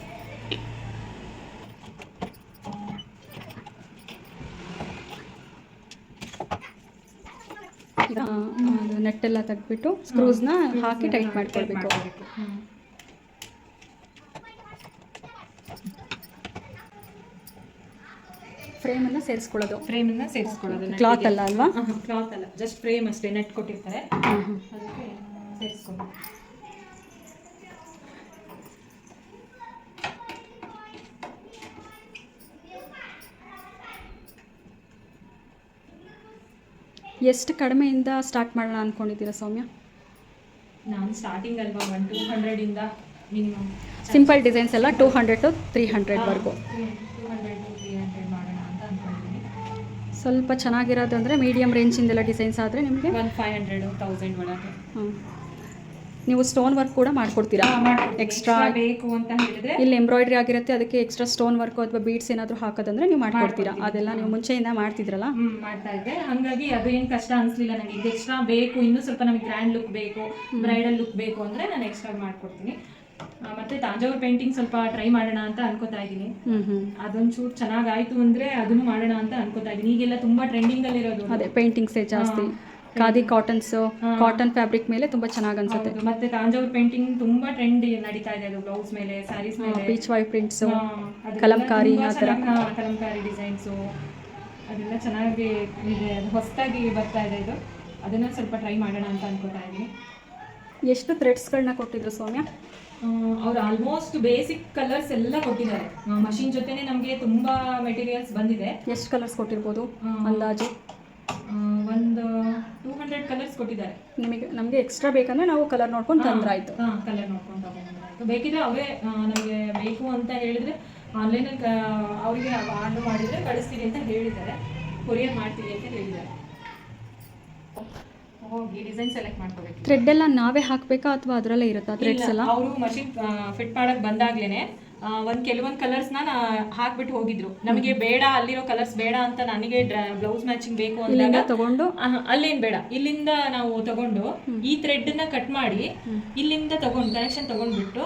ಅದು ನೆಟ್ಟೆಲ್ಲ ತೆಗೆದ್ಬಿಟ್ಟು ಸ್ಕ್ರೂಸ್ನ ಹಾಕಿ ಟೈಟ್ ಮಾಡ್ಕೊಳ್ಬೇಕು. ಫ್ರೇಮನ್ನು ಸೇರಿಸ್ಕೊಳ್ಳೋದು. ಫ್ರೇಮನ್ನ ಸೇರಿಸ್ಕೊಳ್ಳೋದು ಕ್ಲಾತ್ ಅಲ್ಲ ಅಲ್ವಾ? ಕ್ಲಾತ್ ಅಲ್ಲ. ಜಸ್ಟ್ ಫ್ರೇಮ್ ಅಷ್ಟೇ ನೆಟ್ ಕೊಟ್ಟಿರ್ತಾರೆ. ಅದಕ್ಕೆ ಸೇರಿಸ್ಕೊಳ್ಳೋದು. ಎಷ್ಟು ಕಡಿಮೆಯಿಂದ ಸ್ಟಾರ್ಟ್ ಮಾಡೋಣ ಅಂದ್ಕೊಂಡಿದ್ದೀರಾ ಸೌಮ್ಯ? ನಾನು ಸ್ಟಾರ್ಟಿಂಗ್ ಅಲ್ವಾ ಒನ್ ಟೂ ಹಂಡ್ರೆಡಿಂದ ಮಿನಿಮಮ್ ಸಿಂಪಲ್ ಡಿಸೈನ್ಸ್ ಎಲ್ಲ two hundred to three ಹಂಡ್ರೆಡ್ವರೆಗೂ two hundred to three hundred ಮಾಡೋಣ ಅಂತ ಅಂದ್ಕೊಂಡಿದ್ದೀನಿ ಸ್ವಲ್ಪ ಚೆನ್ನಾಗಿರೋದಂದರೆ ಮೀಡಿಯಮ್ ರೇಂಜಿಂದೆಲ್ಲ ಡಿಸೈನ್ಸ್ ಆದರೆ ನಿಮಗೆ? ಒಂದು ಫೈವ್ ಹಂಡ್ರೆಡ್ ತೌಸಂಡ್ ಒಳಗೆ. ಹಾಂ ನೀವು ಸ್ಟೋನ್ ವರ್ಕ್ ಕೂಡ ಮಾಡ್ಕೊಡ್ತೀರಾ? ಎಕ್ಸ್ಟ್ರಾ ಬೇಕು ಅಂತ ಹೇಳಿದ್ರೆ ಇಲ್ಲಿ ಎಂಬ್ರಾಯ್ಡ್ರಿ ಆಗಿರುತ್ತೆ ಅದಕ್ಕೆ ಎಕ್ಸ್ಟ್ರಾ ಸ್ಟೋನ್ ವರ್ಕ್ ಅಥವಾ ಬೀಡ್ಸ್ ಏನಾದರೂ ಹಾಕೋದಂದ್ರೆ ನೀವು ಮಾಡ್ಕೊಡ್ತೀರಾ? ಅದೆಲ್ಲ ನೀವು ಮುಂಚೆಯಿಂದ ಮಾಡ್ತಿದ್ರಲ್ಲ? ಮಾಡ್ತಾ ಇದ್ದೆ. ಹಂಗಾಗಿ ಅದೇನು ಏನು ಕಷ್ಟ ಅನ್ಸ್ಲಿಲ್ಲ ನನಗೆ ಇದು ಎಕ್ಸ್ಟ್ರಾ ಬೇಕು ಇನ್ನೂ ಸ್ವಲ್ಪ ನಮಗೆ ಗ್ರ್ಯಾಂಡ್ ಲುಕ್ ಬೇಕು ಬ್ರೈಡಲ್ ಲುಕ್ ಬೇಕು ಅಂದ್ರೆ ನಾನು ಎಕ್ಸ್ಟ್ರಾ ಮಾಡ್ಕೊಡ್ತೀನಿ. ಮತ್ತೆ ತಾಂಜಾವೂರ್ ಪೇಂಟಿಂಗ್ ಸ್ವಲ್ಪ ಟ್ರೈ ಮಾಡೋಣ ಅಂತ ಅನ್ಕೋತಾ ಇದ್ದೀನಿ. ಅದೊಂಚೂರು ಚೆನ್ನಾಗಾಯ್ತು ಅಂದ್ರೆ ಅದನ್ನು ಮಾಡೋಣ ಅಂತ ಅನ್ಕೋತಾ ಇದ್ದೀನಿ. ಈಗೆಲ್ಲ ತುಂಬಾ ಟ್ರೆಂಡಿಂಗ್ ಅಲ್ಲಿ ಇರೋದು ಅದೇ ಪೇಂಟಿಂಗ್ಸೇ ಜಾಸ್ತಿ. ಖಾದಿ ಕಾಟನ್ಸು ಕಾಟನ್ ಫ್ಯಾಬ್ರಿಕ್ ಮೇಲೆ ತುಂಬಾ ಚೆನ್ನಾಗಿ ಅನ್ಸುತ್ತೆ. ಹೌದು. ಮತ್ತೆ ತಾಂಜಾವೂರ್ ಪೇಂಟಿಂಗ್ ತುಂಬಾ ಟ್ರೆಂಡ್ ನಡೀತಾ ಇದೆ ಅದು ಬ್ಲೌಸ್ ಮೇಲೆ ಸ್ಯಾರೀಸ್ ಮೇಲೆ. ಬೀಚ್ ವೈ ಪ್ರಿಂಟ್ಸು ಹಾ, ಅದೆಲ್ಲ ಕಲಂಕಾರಿ ತುಂಬಾ ಆ ಥರ. ಚೆನ್ನಾಗಿ- ಹಾ, ಕಲಂಕಾರಿ ಡಿಸೈನ್ಸು ಅದೆಲ್ಲ ಚೆನ್ನಾಗಿ ಇದೆ. ಅದು ಹೊಸದಾಗಿ ಬರ್ತಾ ಇದೆ ಇದು. ಅದನ್ನ ಸ್ವಲ್ಪ ಟ್ರೈ ಮಾಡೋಣ ಅಂತ ಅನ್ಕೋತಾ ಇದ್ದೀನಿ ಎಷ್ಟು ಥ್ರೆಡ್ಸ್ಗಳನ್ನ ಕೊಟ್ಟಿದ್ರು ಸೌಮ್ಯ? ಅವ್ರು ಆಲ್ಮೋಸ್ಟ್ ಬೇಸಿಕ್ ಕಲರ್ಸ್ ಎಲ್ಲ ಕೊಟ್ಟಿದ್ದಾರೆ. ಮಷಿನ್ ಜೊತೆನೆ ನಮಗೆ ತುಂಬಾ ಮೆಟೀರಿಯಲ್ಸ್ ಬಂದಿದೆ. ಎಷ್ಟು ಕಲರ್ಸ್ ಕೊಟ್ಟಿರ್ಬೋದು. ಅಂದಾಜು? ಒಂದು ಟೂ ಹಂಡ್ರೆಡ್ ಕಲರ್ಸ್ ಕೊಟ್ಟಿದ್ದಾರೆ. ನಿಮಗೆ ನಮಗೆ ಎಕ್ಸ್ಟ್ರಾ ಬೇಕಂದ್ರೆ ನಾವು ಕಲರ್ ನೋಡ್ಕೊಂಡು ತಂದ್ರಾಯ್ತು. ಹಾಂ ಕಲರ್ ನೋಡ್ಕೊಂಡು ತಗೊಂಡ್ರಾಯ್ತು ಬೇಕಿದ್ರೆ ಅವೇ ನಮಗೆ ಬೇಕು ಅಂತ ಹೇಳಿದ್ರೆ ಆನ್ಲೈನಲ್ಲಿ ಅವರಿಗೆ ಆರ್ಡರ್ ಮಾಡಿದರೆ ಕಳಿಸ್ತೀನಿ ಅಂತ ಹೇಳಿದ್ದಾರೆ. ಕೊರಿಯರ್ ಮಾಡ್ತೀನಿ ಅಂತ ಹೇಳಿದ್ದಾರೆ. ಹೋಗಿ ಡಿಸೈನ್ ಸೆಲೆಕ್ಟ್ ಮಾಡ್ಕೋಬೇಕು. ಥ್ರೆಡ್ ಎಲ್ಲ ನಾವೇ ಹಾಕಬೇಕಾ ಅಥವಾ ಅದರಲ್ಲೇ ಇರುತ್ತಾ ಥ್ರೆಡ್ಸ್ ಎಲ್ಲ? ಅವರು ಮಷಿನ್ ಫಿಟ್ ಮಾಡಕ್ ಬಂದಾಗ್ಲೇನೆ ಆ, ಒಂದ್ ಕೆಲವೊಂದು ಕಲರ್ಸ್ನ ಹಾಕ್ಬಿಟ್ಟು ಹೋಗಿದ್ರು. ನಮಗೆ ಬೇಡ ಅಲ್ಲಿರೋ ಕಲರ್ಸ್ ಬೇಡ ಅಂತ ನನಗೆ ಬ್ಲೌಸ್ ಮ್ಯಾಚಿಂಗ್ ಬೇಕು ಅಂದಾಗ ತಗೊಂಡು? ಅಲ್ಲೇನ್ ಬೇಡ. ಇಲ್ಲಿಂದ ನಾವು ತಗೊಂಡು ಈ ಥ್ರೆಡ್ನ ಕಟ್ ಮಾಡಿ ಇಲ್ಲಿಂದ ತಗೊಂಡು ಕನೆಕ್ಷನ್ ತಗೊಂಡ್ಬಿಟ್ಟು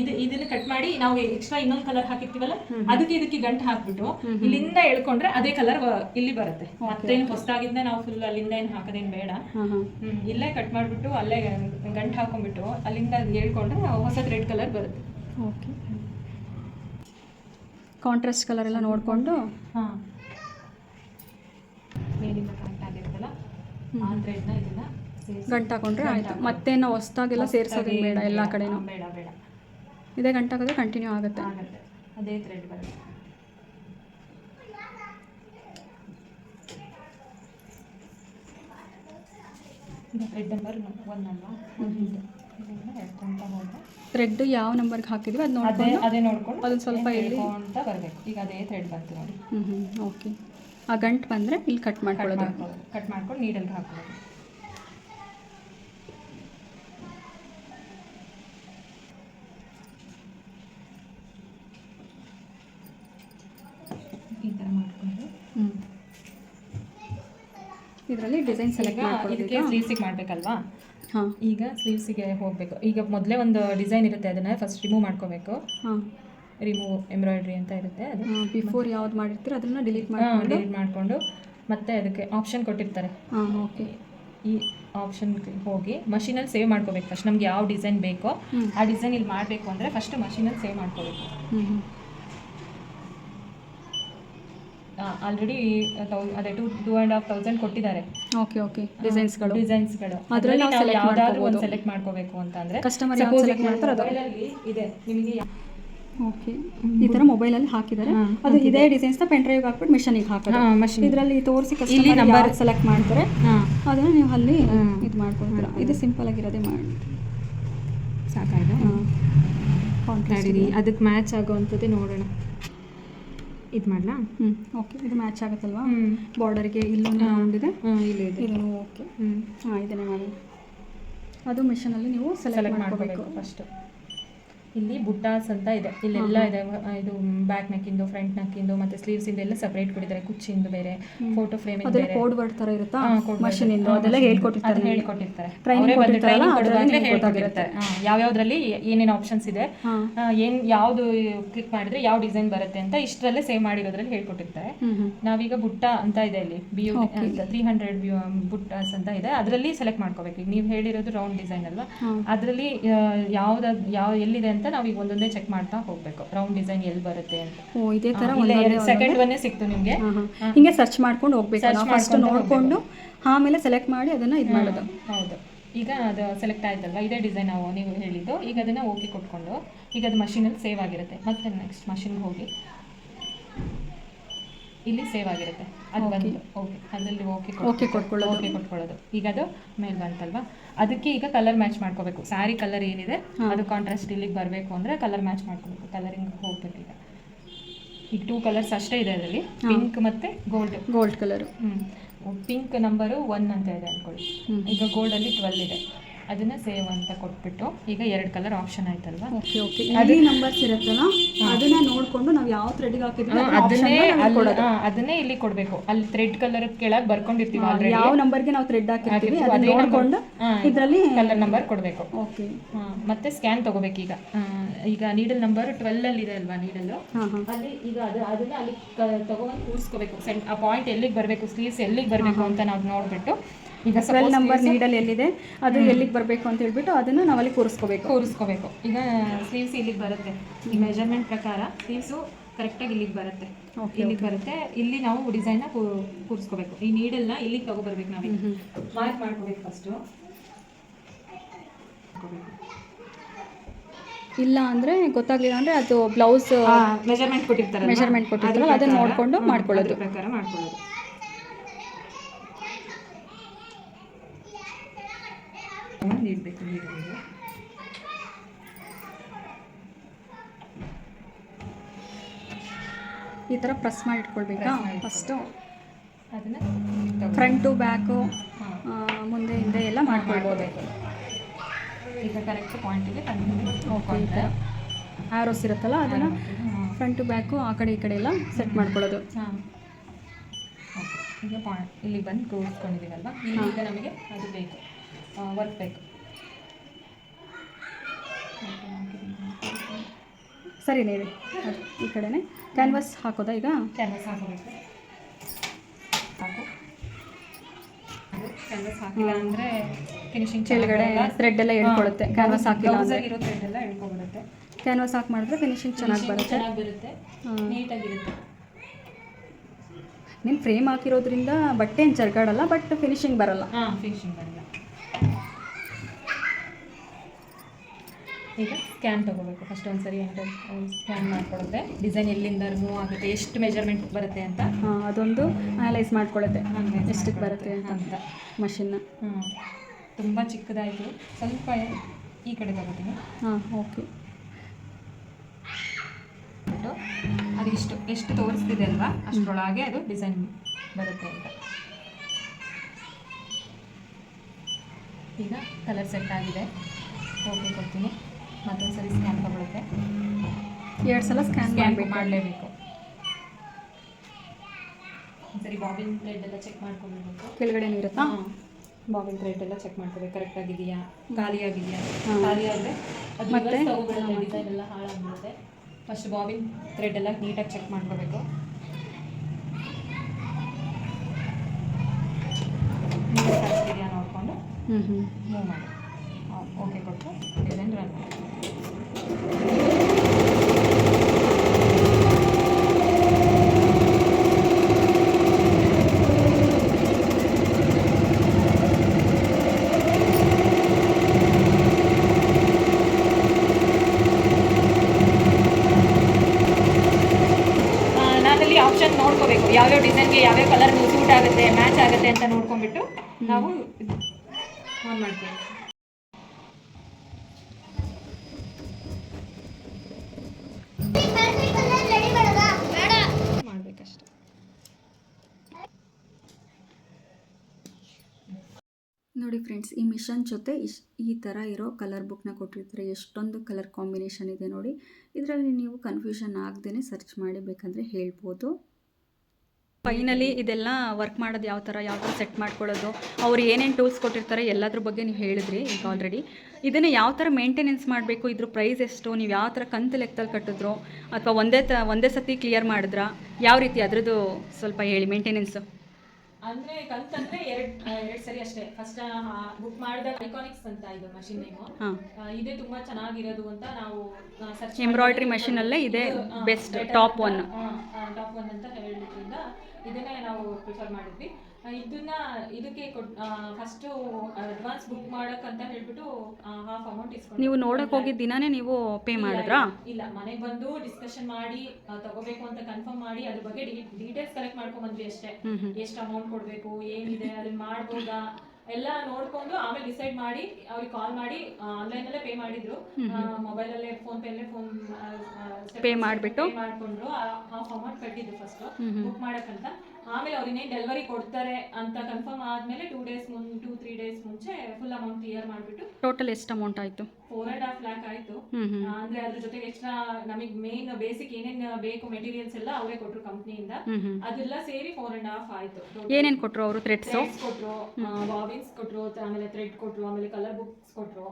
ಇದು ಇದನ್ನ ಕಟ್ ಮಾಡಿ ನಾವು ಎಕ್ಸ್ಟ್ರಾ ಇನ್ನೊಂದು ಕಲರ್ ಹಾಕಿರ್ತೀವಲ್ಲ? ಅದಕ್ಕೆ ಇದಕ್ಕೆ ಗಂಟು ಹಾಕ್ಬಿಟ್ಟು ಇಲ್ಲಿಂದ ಎಳ್ಕೊಂಡ್ರೆ ಅದೇ ಕಲರ್ ಇಲ್ಲಿ ಬರುತ್ತೆ. ಮತ್ತೇನು ಹೊಸದಾಗಿಂದ ನಾವು ಫುಲ್ ಅಲ್ಲಿಂದ ಏನು ಹಾಕೋದೇನು ಬೇಡ. ಇಲ್ಲೇ ಕಟ್ ಮಾಡಿಬಿಟ್ಟು ಅಲ್ಲೇ ಗಂಟು ಹಾಕೊಂಡ್ಬಿಟ್ಟು ಅಲ್ಲಿಂದ ಹೇಳ್ಕೊಂಡ್ರೆ ಹೊಸ ರೆಡ್ ಕಲರ್ ಬರುತ್ತೆ. ಓಕೆ ಕಾಂಟ್ರಾಸ್ಟ್ ಕಲರ್ ಎಲ್ಲ ನೋಡಿಕೊಂಡು. ಹಾಂ. ಮೇಲಿಂದ ಕರೆಕ್ಟ್ ಆಗಿರುತ್ತಲ್ಲ? ಆ ಥ್ರೆಡ್ನ ಇದನ್ನ ಸೇರ್ಸಿ- ಗಂಟು ಹಾಕೊಂಡ್ರೆ ಆಯ್ತು. ಮತ್ತೆ ನಾವು ಹೊಸ್ದಾಗೆಲ್ಲ ಸೇರಿಸೋದು ಬೇಡ ಎಲ್ಲ ಕಡೆನೂ. ಬೇಡ ಬೇಡ. ಇದೇ ಗಂಟು ಹಾಕಿದ್ರೆ ಕಂಟಿನ್ಯೂ ಆಗುತ್ತೆ. ಆಗುತ್ತೆ. ಅದೇ ಥ್ರೆಡ್ ಬರುತ್ತೆ. ಈಗ ಥ್ರೆಡ್ ನಂಬರ್ ಒನ್ ಅಲ್ವಾ? ಹೋದ್ರೆ ಥ್ರೆಡ್ ಯಾವ ನಂಬರ್ಗೆ ಹಾಕಿದ್ವಿ ಅದು ಅದೇ ನೋಡ್ಕೊಂಡು ಅದೇ ನೋಡ್ಕೊಂಡು ಅದನ್ನ ಸ್ವಲ್ಪ ಇಲ್ಲಿ ಅಂತ ಬರಬೇಕು. ಈಗ ಅದೇ ಥ್ರೆಡ್ ಬಂತು ನೋಡಿ ಹ್ಞೂ ಹ್ಞೂ ಓಕೆ ಆ ಗಂಟು ಬಂದರೆ ಇಲ್ಲಿ ಕಟ್ ಕಟ್ ಮಾಡ್ಕೊಳ್ಳೋದು. ಮಾಡ್ಕೊಳ್ಳೋದು. ಕಟ್ ಮಾಡ್ಕೊಂಡು ನೀಡಲ್ಗೆ ಹಾಕೊಳ್ಳೋದು ಈ ಥರ ಮಾಡ್ಕೊಂಡು ಹ್ಞೂ ಇದರಲ್ಲಿ ಡಿಸೈನ್ ಸೆಲೆಕ್ಟ್ ಇದಕ್ಕೆ ಸ್ಲೀವ್ಸಿಗೆ ಮಾಡಬೇಕಲ್ವಾ? ಹಾಂ. ಈಗ ಸ್ಲೀವ್ಸಿಗೆ ಹೋಗಬೇಕು. ಈಗ ಮೊದಲೇ ಒಂದು ಡಿಸೈನ್ ಇರುತ್ತೆ ಅದನ್ನು ಫಸ್ಟ್ ರಿಮೂವ್ ಮಾಡ್ಕೋಬೇಕು. ಹಾಂ. ರಿಮೂವ್ ಎಂಬ್ರಾಯ್ಡ್ರಿ ಅಂತ ಇರುತ್ತೆ ಅದು. ಬಿಫೋರ್ ಯಾವ್ದು ಮಾಡಿರ್ತೀರೋ ಅದನ್ನು ಡಿಲೀಟ್ ಮಾಡಿ ಡಿಲೀಟ್ ಮಾಡಿಕೊಂಡು ಮತ್ತೆ ಅದಕ್ಕೆ ಆಪ್ಷನ್ ಕೊಟ್ಟಿರ್ತಾರೆ. ಹಾಂ ಓಕೆ ಈ ಆಪ್ಷನ್ ಹೋಗಿ ಮಷೀನಲ್ಲಿ ಸೇವ್ ಮಾಡ್ಕೋಬೇಕು. ಫಸ್ಟ್ ನಮ್ಗೆ ಯಾವ ಡಿಸೈನ್ ಬೇಕೋ ಆ ಡಿಸೈನ್ ಇಲ್ಲಿ ಮಾಡಬೇಕು ಅಂದರೆ ಫಸ್ಟ್ ಮಷೀನಲ್ಲಿ ಸೇವ್ ಮಾಡ್ಕೋಬೇಕು. ಹ್ಞೂ ಹ್ಞೂ ಆಲ್ರೆಡಿ ಅದೇ two two and half thousand ಕೊಟ್ಟಿದ್ದಾರೆ. ಓಕೆ ಓಕೆ ಡಿಸೈನ್ಸ್ಗಳು ಡಿಸೈನ್ಸ್ಗಳು ಅದ್ರಲ್ಲಿ ನಾವು ಯಾವ್ದಾದ್ರು ಒಂದು ಸೆಲೆಕ್ಟ್ ಮಾಡ್ಕೋಬೇಕು ಅಂತ ಅಂದರೆ ಕಸ್ಟಮರ್ ಯಾವ ಸೆಲೆಕ್ಟ್ ಮಾಡ್ತಾರೆ ಅದು. ಇದೆ ನಿಮಗೆ ಓಕೆ ಈ ತರ ಮೊಬೈಲ್ ಅಲ್ಲಿ ಹಾಕಿದ್ದಾರೆ ಅದು ಇದೇ ಡಿಸೈನ್ಸ್ನ ಪೆನ್ ಡ್ರೈವ್ ಹಾಕ್ಬಿಟ್ಟು ಮಿಷನಿಗೆ ಹಾಕೋದು. ಹಾ, ಇದರಲ್ಲಿ ತೋರಿಸಿ ಇಲ್ಲಿ ನಂಬರ್ ಸೆಲೆಕ್ಟ್ ಮಾಡ್ತಾರೆ. ಅದನ್ನ ನೀವು ಅಲ್ಲಿ ಇದು ಮಾಡ್ಕೊಳ್ತೀರಾ. ಇದು ಸಿಂಪಲ್ ಆಗಿರೋದೇ ಮಾಡಿ. ಸಾಕಾಯ್ತು? ಅದಕ್ಕೆ ಮ್ಯಾಚ್ ಆಗೋವಂಥದ್ದೇ ನೋಡೋಣ. ಇದು ಮಾಡಲಾ? ಹ್ಞೂ ಓಕೆ. ಇದು ಮ್ಯಾಚ್ ಆಗುತ್ತಲ್ವಾ? ಬಾರ್ಡರ್ಗೆ ಇಲ್ಲೊಂದು ರೌಂಡ್ ಇದೆ. ಇಲ್ಲ ಇದೆ. ಇದು ಓಕೆ. ಹ್ಞೂ ಹಾಂ ಇದನ್ನೇ ಮಾಡಿ ಅದು ಮಿಷನಲ್ಲಿ ನೀವು ಸೆಲೆಕ್ಟ್ ಮಾಡಬೇಕು ಫಸ್ಟ್ ಇಲ್ಲಿ ಬುಟ್ಟಾಸ್ ಅಂತ ಇದೆ. ಇಲ್ಲೆಲ್ಲ ಇದೆ ಇದು ಬ್ಯಾಕ್ ನಕ್ಕಿಂದು ಫ್ರಂಟ್ ನಕ್ಕಿಂದು ಮತ್ತೆ ಸ್ಲೀವ್ಸ್ ಇಂದ ಎಲ್ಲ ಸಪರೇಟ್ ಕೊಟ್ಟಿದ್ದಾರೆ ಕುಚ್ಚಿಂದು ಬೇರೆ ಫೋಟೋ ಫ್ರೇಮ್ ಕೋಡ್ ವರ್ಡ್ ತರ ಇರುತ್ತಾ? ಅದೆಲ್ಲ ಹೇಳ್ಕೊಟ್ಟಿರ್ತಾರೆ ಹೇಳ್ಕೊಟ್ಟಿರ್ತಾರೆ. ಟ್ರೈನಿಂಗ್ ಕೊಡುವಾಗಲೇ ಹೇಳ್ಕೊಟ್ಟಿರ್ತಾರೆ. ಯಾವ್ಯಾವ್ದ್ರಲ್ಲಿ ಏನೇನು ಆಪ್ಷನ್ಸ್ ಇದೆ ಏನ್ ಯಾವ್ದು ಕ್ಲಿಕ್ ಮಾಡಿದ್ರೆ ಯಾವ ಡಿಸೈನ್ ಬರುತ್ತೆ ಅಂತ ಇಷ್ಟರಲ್ಲೇ ಸೇವ್ ಮಾಡಿರೋದ್ರಲ್ಲಿ ಹೇಳ್ಕೊಟ್ಟಿರ್ತಾರೆ. ನಾವೀಗ ಬುಟ್ಟ ಅಂತ ಇದೆ ಇಲ್ಲಿ. ಬಿ ಯು ತ್ರೀ ಹಂಡ್ರೆಡ್ ಬುಟ್ಟಾಸ್ ಅಂತ ಇದೆ. ಅದರಲ್ಲಿ ಸೆಲೆಕ್ಟ್ ಮಾಡ್ಕೋಬೇಕು. ಈಗ ನೀವು ಹೇಳಿರೋದು ರೌಂಡ್ ಡಿಸೈನ್ ಅಲ್ವಾ? ಅದರಲ್ಲಿ ಯಾವ್ದು ಯಾವ ಎಲ್ಲಿದೆ ಅಂತ ನಾವು ಈಗ ಒಂದೊಂದೇ ಚೆಕ್ ಮಾಡ್ತಾ ಹೋಗ್ಬೇಕು. ರೌಂಡ್ ಡಿಸೈನ್ ಎಲ್ಲಿ ಬರುತ್ತೆ ಅಂತ. ಓ ಇದೇ ತರ ಸೆಕೆಂಡ್ ಒನ್ನೇ ಸಿಕ್ತು ನಿಮಗೆ. ಹಿಂಗೆ ಸರ್ಚ್ ಮಾಡ್ಕೊಂಡು ಹೋಗ್ಬೇಕು ನಾವು ಫಸ್ಟ್ ನೋಡಿಕೊಂಡು ಆಮೇಲೆ ಸೆಲೆಕ್ಟ್ ಮಾಡಿ ಅದನ್ನ ಇದು ಮಾಡೋದು. ಹೌದು. ಈಗ ಅದು ಸೆಲೆಕ್ಟ್ ಆಯ್ತಲ್ವಾ? ಇದೇ ಡಿಸೈನ್ ನಾವು ನೀವು ಹೇಳಿದ್ದು. ಈಗ ಅದನ್ನ ಓಕೆ ಕೊಟ್ಕೊಂಡು ಈಗ ಅದು ಮಷೀನಲ್ಲಿ ಸೇವ್ ಆಗಿರುತ್ತೆ. ಮತ್ತೆ ನೆಕ್ಸ್ಟ್ ಮಷಿನ್ಗೆ ಹೋಗಿ. ಇಲ್ಲಿ ಸೇವ್ ಆಗಿರುತ್ತೆ. ಅದು ಬಂದು ಓಕೆ ಅದರಲ್ಲಿ ಓಕೆ ಓಕೆ ಕೊಟ್ಕೊಳ್ಳೋದು. ಓಕೆ ಕೊಟ್ಕೊಳ್ಳೋದು. ಈಗ ಅದು ಮೇಲ್ ಬಂತಲ್ವಾ? ಅದಕ್ಕೆ ಈಗ ಕಲರ್ ಮ್ಯಾಚ್ ಮಾಡ್ಕೋಬೇಕು. ಸ್ಯಾರಿ ಕಲರ್ ಏನಿದೆ ಅದು ಕಾಂಟ್ರಾಸ್ಟ್ ಇಲ್ಲಿಗೆ ಬರಬೇಕು ಅಂದರೆ ಕಲರ್ ಮ್ಯಾಚ್ ಮಾಡ್ಕೋಬೇಕು. ಕಲರಿಂಗ್ ಹೋಗ್ಬೇಕು ಈಗ. ಈಗ ಟೂ ಕಲರ್ಸ್ ಅಷ್ಟೇ ಇದೆ ಅದರಲ್ಲಿ. ಪಿಂಕ್ ಮತ್ತು ಗೋಲ್ಡ್ ಗೋಲ್ಡ್ ಕಲರ್ ಹ್ಞೂ ಪಿಂಕ್ ನಂಬರು ಒನ್ ಅಂತ ಇದೆ ಅಂದ್ಕೊಳ್ಳಿ. ಈಗ ಗೋಲ್ಡಲ್ಲಿ ಟ್ವೆಲ್ ಇದೆ. ಅದನ್ನ ಸೇವ್ ಅಂತ ಕೊಟ್ಬಿಟ್ಟು ಈಗ ಎರಡು ಕಲರ್ ಆಪ್ಷನ್ ಆಯ್ತಲ್ವಾ? ಓಕೆ ಓಕೆ ಇಲ್ಲಿ ನಂಬರ್ಸ್ ಇರುತ್ತಲ್ಲ ಅದನ್ನ ನೋಡ್ಕೊಂಡು ನಾವು ಯಾವ ಥ್ರೆಡ್ಗೆ ಹಾಕಿದ್ವಿ ಅದನ್ನೇ ಅಲ್ಲಿ ಹಾ, ಅದನ್ನೇ ಇಲ್ಲಿ ಕೊಡ್ಬೇಕು. ಅಲ್ಲಿ ಥ್ರೆಡ್ ಕಲರ್ ಕೆಳಗ್ ಬರ್ಕೊಂಡಿರ್ತೀವಿ ಆಲ್ರೆಡಿ ಯಾವ ನಂಬರ್ಗೆ ನಾವು ಥ್ರೆಡ್ ಹಾಕಿರ್ತೀವಿ ಅದನ್ನ ಅದೇ ಇದರಲ್ಲಿ ಕಲರ್ ನಂಬರ್ ಕೊಡ್ಬೇಕು. ಓಕೆ ಮತ್ತೆ ಸ್ಕ್ಯಾನ್ ತಗೋಬೇಕು ಈಗ. ಆ, ಈಗ ನೀಡಲ್ ನಂಬರ್ ಟ್ವೆಲ್ ಅಲ್ಲಿ ಇದೆ ಅಲ್ವಾ ನೀಡಲ್ ಹಾಂ ಹಾಂ. ಅಲ್ಲಿ ಈಗ ಅದು ಅದನ್ನ ಅಲ್ಲಿ ಕ- ತಗೊಂಡು ಕೂರಿಸ್ಕೋಬೇಕು. ಸೆಂಟ್ ಆ ಪಾಯಿಂಟ್ ಎಲ್ಲಿಗೆ ಬರಬೇಕು ಸ್ಲೀವ್ಸ್ ಎಲ್ಲಿಗೆ ಬರಬೇಕು ಅಂತ ನಾವು ನೋಡ್ಬಿಟ್ಟು ಈಗ ಸೆಲ್ ನಂಬರ್ ನೀಡಲ್ ಎಲ್ಲಿದೆ? ಅದು ಎಲ್ಲಿಗೆ ಬರಬೇಕು ಅಂತ ಹೇಳ್ಬಿಟ್ಟು ಅದನ್ನು ನಾವು ಅಲ್ಲಿ ಕೂರಿಸ್ಕೋಬೇಕು. ಕೂರಿಸ್ಕೋಬೇಕು. ಈಗ ಸ್ಲೀವ್ಸ್ ಇಲ್ಲಿಗೆ ಬರುತ್ತೆ. ಈ ಮೆಜರ್ಮೆಂಟ್ ಪ್ರಕಾರ ಸ್ಲೀವ್ಸು ಕರೆಕ್ಟಾಗಿ ಇಲ್ಲಿಗೆ ಬರುತ್ತೆ. ಇಲ್ಲಿಗೆ ಬರುತ್ತೆ. ಇಲ್ಲಿ ನಾವು ಡಿಸೈನ್ನ ಕೂರಿಸ್ಕೋಬೇಕು. ಈ ನೀಡಲ್ನ ಇಲ್ಲಿಗೆ ತಗೋಬರ್ಬೇಕು ನಾವು ಮಾರ್ಕ್ ಮಾಡ್ಕೋಬೇಕು ಫಸ್ಟು ಇಲ್ಲ ಅಂದರೆ ಗೊತ್ತಾಗ್ಲಿಲ್ಲ ಅಂದರೆ ಅದು ಬ್ಲೌಸ್ ಮೆಜರ್ಮೆಂಟ್ ಕೊಟ್ಟಿರ್ತಾರೆ ಮೆಜರ್ಮೆಂಟ್ ಕೊಟ್ಟಿರ್ತಾರೆ ಅದನ್ನ ನೋಡ್ಕೊಂಡು ಮಾಡ್ಕೊಳ್ಳೋದು. ಪ್ರಕಾರ ಮಾಡ್ಕೊಳ್ಳೋದು. ನೀರಿಗೆ ಈ ಥರ ಪ್ರೆಸ್ ಮಾಡಿ ಇಟ್ಕೊಳ್ಬೇಕಾ? ಫಸ್ಟು ಅದನ್ನು ಫ್ರಂಟು ಬ್ಯಾಕು ಮುಂದೆ ಹಿಂದೆ ಎಲ್ಲ ಮಾಡ್ಕೊಳ್ಬೋದು. ಈಗ ಕರೆಕ್ಟ್ ಪಾಯಿಂಟಿಗೆ ಓಕೆ ಆ್ಯರೋಸ್ ಇರುತ್ತಲ್ಲ ಅದನ್ನು ಫ್ರಂಟು ಬ್ಯಾಕು ಆ ಕಡೆ ಈ ಕಡೆ ಎಲ್ಲ ಸೆಟ್ ಮಾಡ್ಕೊಳ್ಳೋದು. ಹಾಂ. ಈಗ ಪಾಯಿಂಟ್ ಇಲ್ಲಿ ಬಂದು ಕೂರಿಸ್ಕೊಂಡಿದ್ದೀವಲ್ವ ಇಲ್ಲಿ ಈಗ ನಮಗೆ ಅದು ಬೇಕು. ವರ್ಕ್ ಬೇಕು. ಸರಿ ನೀವೇ ಈ ಕಡೆನೇ. ಕ್ಯಾನ್ವಾಸ್ ಹಾಕೋದಾ ಈಗ? ಕ್ಯಾನ್ವಸ್ ಹಾಕೋಬೇಕು. ಸಾಕು. ಅದು ಕ್ಯಾನ್ವಸ್ ಹಾಕಿಲ್ಲ ಅಂದರೆ ಫಿನಿಶಿಂಗ್ ಕೆಳಗಡೆ ಥ್ರೆಡ್ ಎಲ್ಲ ಹೇಳ್ಕೊಳ್ಳುತ್ತೆ ಕ್ಯಾನ್ವಾಸ್ ಹಾಕಿಲ್ಲ ಅಂದರೆ. ಇರೋ ಥ್ರೆಡ್ ಎಲ್ಲ ಇಳ್ಕೊಬಿಡುತ್ತೆ ಕ್ಯಾನ್ವಾಸ್ ಹಾಕಿ ಮಾಡಿದ್ರೆ ಫಿನಿಶಿಂಗ್ ಚೆನ್ನಾಗಿ ಬರುತ್ತೆ. ಚೆನ್ನಾಗಿ ಬರುತ್ತೆ ನೀಟಾಗಿರುತ್ತೆ. ನೀನು ಫ್ರೇಮ್ ಹಾಕಿರೋದ್ರಿಂದ ಬಟ್ಟೆ ಏನು ಜರ್ಗಾಡಲ್ಲ ಬಟ್ ಫಿನಿಶಿಂಗ್ ಬರಲ್ಲ. ಹಾಂ ಫಿನಿಶಿಂಗ್ ಬರಲ್ಲ. ಈಗ ಸ್ಕ್ಯಾನ್ ತೊಗೋಬೇಕು. ಫಸ್ಟ್ ಒಂದು ಸರಿ ಎಂಟರ್ ಸ್ಕ್ಯಾನ್ ಮಾಡ್ಕೊಳುತ್ತೆ. ಡಿಸೈನ್ ಎಲ್ಲಿಂದ ರಿಮೂವ್ ಆಗುತ್ತೆ ಎಷ್ಟು ಮೆಜರ್ಮೆಂಟ್ ಬರುತ್ತೆ ಅಂತ ಅದೊಂದು ಅನಲೈಸ್ ಮಾಡ್ಕೊಳ್ಳುತ್ತೆ ಎಷ್ಟು ಎಷ್ಟಕ್ಕೆ ಬರುತ್ತೆ ಅಂತ. ಮಷಿನ್ನ ಹ್ಞೂ ತುಂಬ ಚಿಕ್ಕದಾಯಿತು. ಸ್ವಲ್ಪ ಈ ಕಡೆ ತಗೋತೀನಿ. ಹಾಂ ಓಕೆ ಬಿಟ್ಟು ಅದು ಇಷ್ಟು ಎಷ್ಟು ತೋರಿಸ್ತಿದೆ ಅಲ್ವಾ? ಅಷ್ಟರೊಳಗೆ ಅದು ಡಿಸೈನ್ ಬರುತ್ತೆ ಅಂತ. ಈಗ ಕಲರ್ ಸೆಟ್ ಆಗಿದೆ. ಓಕೆ ಕೊಡ್ತೀನಿ. ಮತ್ತೊಂದು ಸರಿ ಸ್ಕ್ಯಾನ್ ತಗೊಳುತ್ತೆ. ಎರಡು ಸಲ ಸ್ಕ್ಯಾನ್ ಸ್ಕ್ಯಾನ್ ಮಾಡಬೇಕು. ಮಾಡಲೇಬೇಕು. ಸರಿ ಬಾಬಿನ್ ಥ್ರೆಡ್ ಎಲ್ಲ ಚೆಕ್ ಮಾಡ್ಕೊಬೇಕು ಕೆಳಗಡೆ ಇರುತ್ತಾ? ಬಾಬಿನ್ ಥ್ರೆಡ್ ಎಲ್ಲ ಚೆಕ್ ಮಾಡ್ಕೋಬೇಕು ಕರೆಕ್ಟ್ ಆಗಿದೆಯಾ? ಖಾಲಿ ಆಗಿದೆಯಾ? ಹಾಂ. ಖಾಲಿ ಆದರೆ ಅದು ಮತ್ತೆ? ಡಿಸೈನ್ ಎಲ್ಲ ಹಾಳಾಗ್ಬಿಡುತ್ತೆ. ಫಸ್ಟ್ ಬಾಬಿನ್ ಥ್ರೆಡ್ ಎಲ್ಲ ನೀಟಾಗಿ ಚೆಕ್ ಮಾಡ್ಕೋಬೇಕು ನೀಟಾಗಿ ನೋಡಿಕೊಂಡು ಹ್ಞೂ ಹ್ಞೂ ಮೂವ್ ಮಾಡಿ. ಓಕೆ ಕೊಟ್ಟು. ಡಿಸೈನ್ ರನ್ ಮಾಡಿ ಆಪ್ಷನ್ ನೋಡ್ಕೋಬೇಕು. ಯಾವ್ಯಾವ ಡಿಸೈನ್ಗೆ ಯಾವ್ಯಾವ ಕಲರ್ ಸೂಟ್ ಆಗುತ್ತೆ ಮ್ಯಾಚ್ ಆಗುತ್ತೆ ಅಂತ ನೋಡ್ಕೊಂಡ್ಬಿಟ್ಟು ನಾವು ಆನ್ ಮಾಡ್ತೀವಿ. ಫ್ರೆಂಡ್ಸ್, ಈ ಮಿಷನ್ ಜೊತೆ ಇಶ್ ಈ ಥರ ಇರೋ ಕಲರ್ ಬುಕ್ನ ಕೊಟ್ಟಿರ್ತಾರೆ. ಎಷ್ಟೊಂದು ಕಲರ್ ಕಾಂಬಿನೇಷನ್ ಇದೆ ನೋಡಿ. ಇದರಲ್ಲಿ ನೀವು ಕನ್ಫ್ಯೂಷನ್ ಆಗದೇ ಸರ್ಚ್ ಮಾಡಿ ಬೇಕಂದರೆ ಹೇಳ್ಬೋದು. ಫೈನಲಿ ಇದೆಲ್ಲ ವರ್ಕ್ ಮಾಡೋದು ಯಾವ ಥರ ಯಾವ ಥರ ಸೆಟ್ ಮಾಡ್ಕೊಳ್ಳೋದು, ಅವ್ರು ಏನೇನು ಟೂಲ್ಸ್ ಕೊಟ್ಟಿರ್ತಾರೆ ಎಲ್ಲದ್ರ ಬಗ್ಗೆ ನೀವು ಹೇಳಿದ್ರಿ ಈಗ ಆಲ್ರೆಡಿ ಇದನ್ನು ಯಾವ ಥರ ಮೇಂಟೆನೆನ್ಸ್ ಮಾಡಬೇಕು, ಇದ್ರ ಪ್ರೈಸ್ ಎಷ್ಟು, ನೀವು ಯಾವ ಥರ ಕಂತು ಲೆಕ್ಕದಲ್ಲಿ ಕಟ್ಟಿದ್ರು, ಅಥವಾ ಒಂದೇ ತ, ಒಂದೇ ಸತಿ ಕ್ಲಿಯರ್ ಮಾಡಿದ್ರಾ, ಯಾವ ರೀತಿ ಅದರದ್ದು ಸ್ವಲ್ಪ ಹೇಳಿ ಮೇಂಟೆನೆನ್ಸು ಅಂದ್ರೆ ಕಂತಂದ್ರೆ ಎರಡ್ ಎರಡ್ ಸರಿ ಅಷ್ಟೇ. ಫಸ್ಟ್ ಬುಕ್ ಮಾಡಿದಾಗ ಐಕಾನಿಕ್ಸ್ ಅಂತ ಇದು ಮಷಿನ್ ನೇಮು ಇದೆ ತುಂಬಾ ಚೆನ್ನಾಗಿರೋದು ಅಂತ ನಾವು ಸರ್ಚ್ ಎಂಬ್ರಾಯ್ಡ್ರಿ ಅಲ್ಲೇ ಇದೆ best top one top one ಅಂತ ಹೇಳಿದ್ರಿಂದ ಇದನ್ನೇ ನಾವು ಪ್ರಿಫರ್ ಮಾಡಿದ್ವಿ. ಇದನ್ನ ಇದಕ್ಕೆ ಫಸ್ಟ್ ಅಡ್ವಾನ್ಸ್ ಬುಕ್ ಮಾಡಕ್ ಅಂತ ಹೇಳ್ಬಿಟ್ಟು ಹಾಫ್ ಅಮೌಂಟ್ ಇಸ್ಕೊಂಡು ನೀವು ನೋಡಕ್ ಹೋಗಿದ್ ದಿನಾನೇ ನೀವು ಪೇ ಮಾಡಿದ್ರಾ? ಇಲ್ಲ ಮನೆಗೆ ಬಂದು ಡಿಸ್ಕಷನ್ ಮಾಡಿ ತಗೋಬೇಕು ಅಂತ ಕನ್ಫರ್ಮ್ ಮಾಡಿ ಅದ್ರ ಬಗ್ಗೆ ಡೀಟೇಲ್ಸ್ ಕಲೆಕ್ಟ್ ಮಾಡ್ಕೊಂಡ್ ಬಂದ್ವಿ ಅಷ್ಟೇ. ಎಷ್ಟ್ ಅಮೌಂಟ್ ಕೊಡ್ಬೇಕು ಏನಿದೆ ಅದನ್ನ ಮಾಡ್ಬೋದಾ? ಎಲ್ಲ ನೋಡ್ಕೊಂಡು ಆಮೇಲೆ ಡಿಸೈಡ್ ಮಾಡಿ ಅವ್ರಿಗೆ ಕಾಲ್ ಮಾಡಿ ಆನ್ಲೈನ್ ಅಲ್ಲೇ ಪೇ ಮಾಡಿದ್ರು. ಮೊಬೈಲ್ ಅಲ್ಲೇ ಫೋನ್ ಪೇ ಅಲ್ಲೇ ಫೋನ್ ಪೇ ಮಾಡ್ಬಿಟ್ಟು? ಮಾಡ್ಕೊಂಡ್ರು. ಹಾಫ್ ಅಮೌಂಟ್ ಕಟ್ಟಿದ್ರು ಫಸ್ಟ್. ಬುಕ್ ಮಾಡಕ್ಕಂತ. ಆಮೇಲೆ ಅವ್ರು ಇನ್ನೇನು ಡೆಲಿವರಿ ಕೊಡ್ತಾರೆ ಅಂತ ಕನ್ಫರ್ಮ್ ಆದ್ಮೇಲೆ ಟೂ ಡೇಸ್ ಮುನ್ ಟೂ ತ್ರೀ ಡೇಸ್ ಮುಂಚೆ ಫುಲ್ ಅಮೌಂಟ್ ಕ್ಲಿಯರ್ ಮಾಡಿಬಿಟ್ಟು ಟೋಟಲ್ ಎಷ್ಟು ಅಮೌಂಟ್ ಆಯಿತು? ಫೋರ್ ಅಂಡ್ ಹಾಫ್ ಲ್ಯಾಕ್ ಆಯ್ತು. ಅಂದ್ರೆ ಅದ್ರ ಜೊತೆಗೆ ಎಕ್ಸ್ಟ್ರಾ ನಮಗೆ ಮೇನ್ ಬೇಸಿಕ್ ಏನೇನ್ ಬೇಕು ಮೆಟೀರಿಯಲ್ಸ್ ಎಲ್ಲ ಅವರೇ ಕೊಟ್ರು ಕಂಪ್ನಿಯಿಂದ ಅದೆಲ್ಲ ಸೇರಿ ಫೋರ್ ಅಂಡ್ ಹಾಫ್ ಆಯ್ತು. ಏನೇನು ಕೊಟ್ಟರು ಅವರು ಥ್ರೆಡ್ಸು ಕೊಟ್ರು ಬಾಬಿನ್ಸ್ ಕೊಟ್ರು ಆಮೇಲೆ ಥ್ರೆಡ್ ಕೊಟ್ರು ಆಮೇಲೆ ಕಲರ್ ಬುಕ್ಸ್ ಕೊಟ್ರು.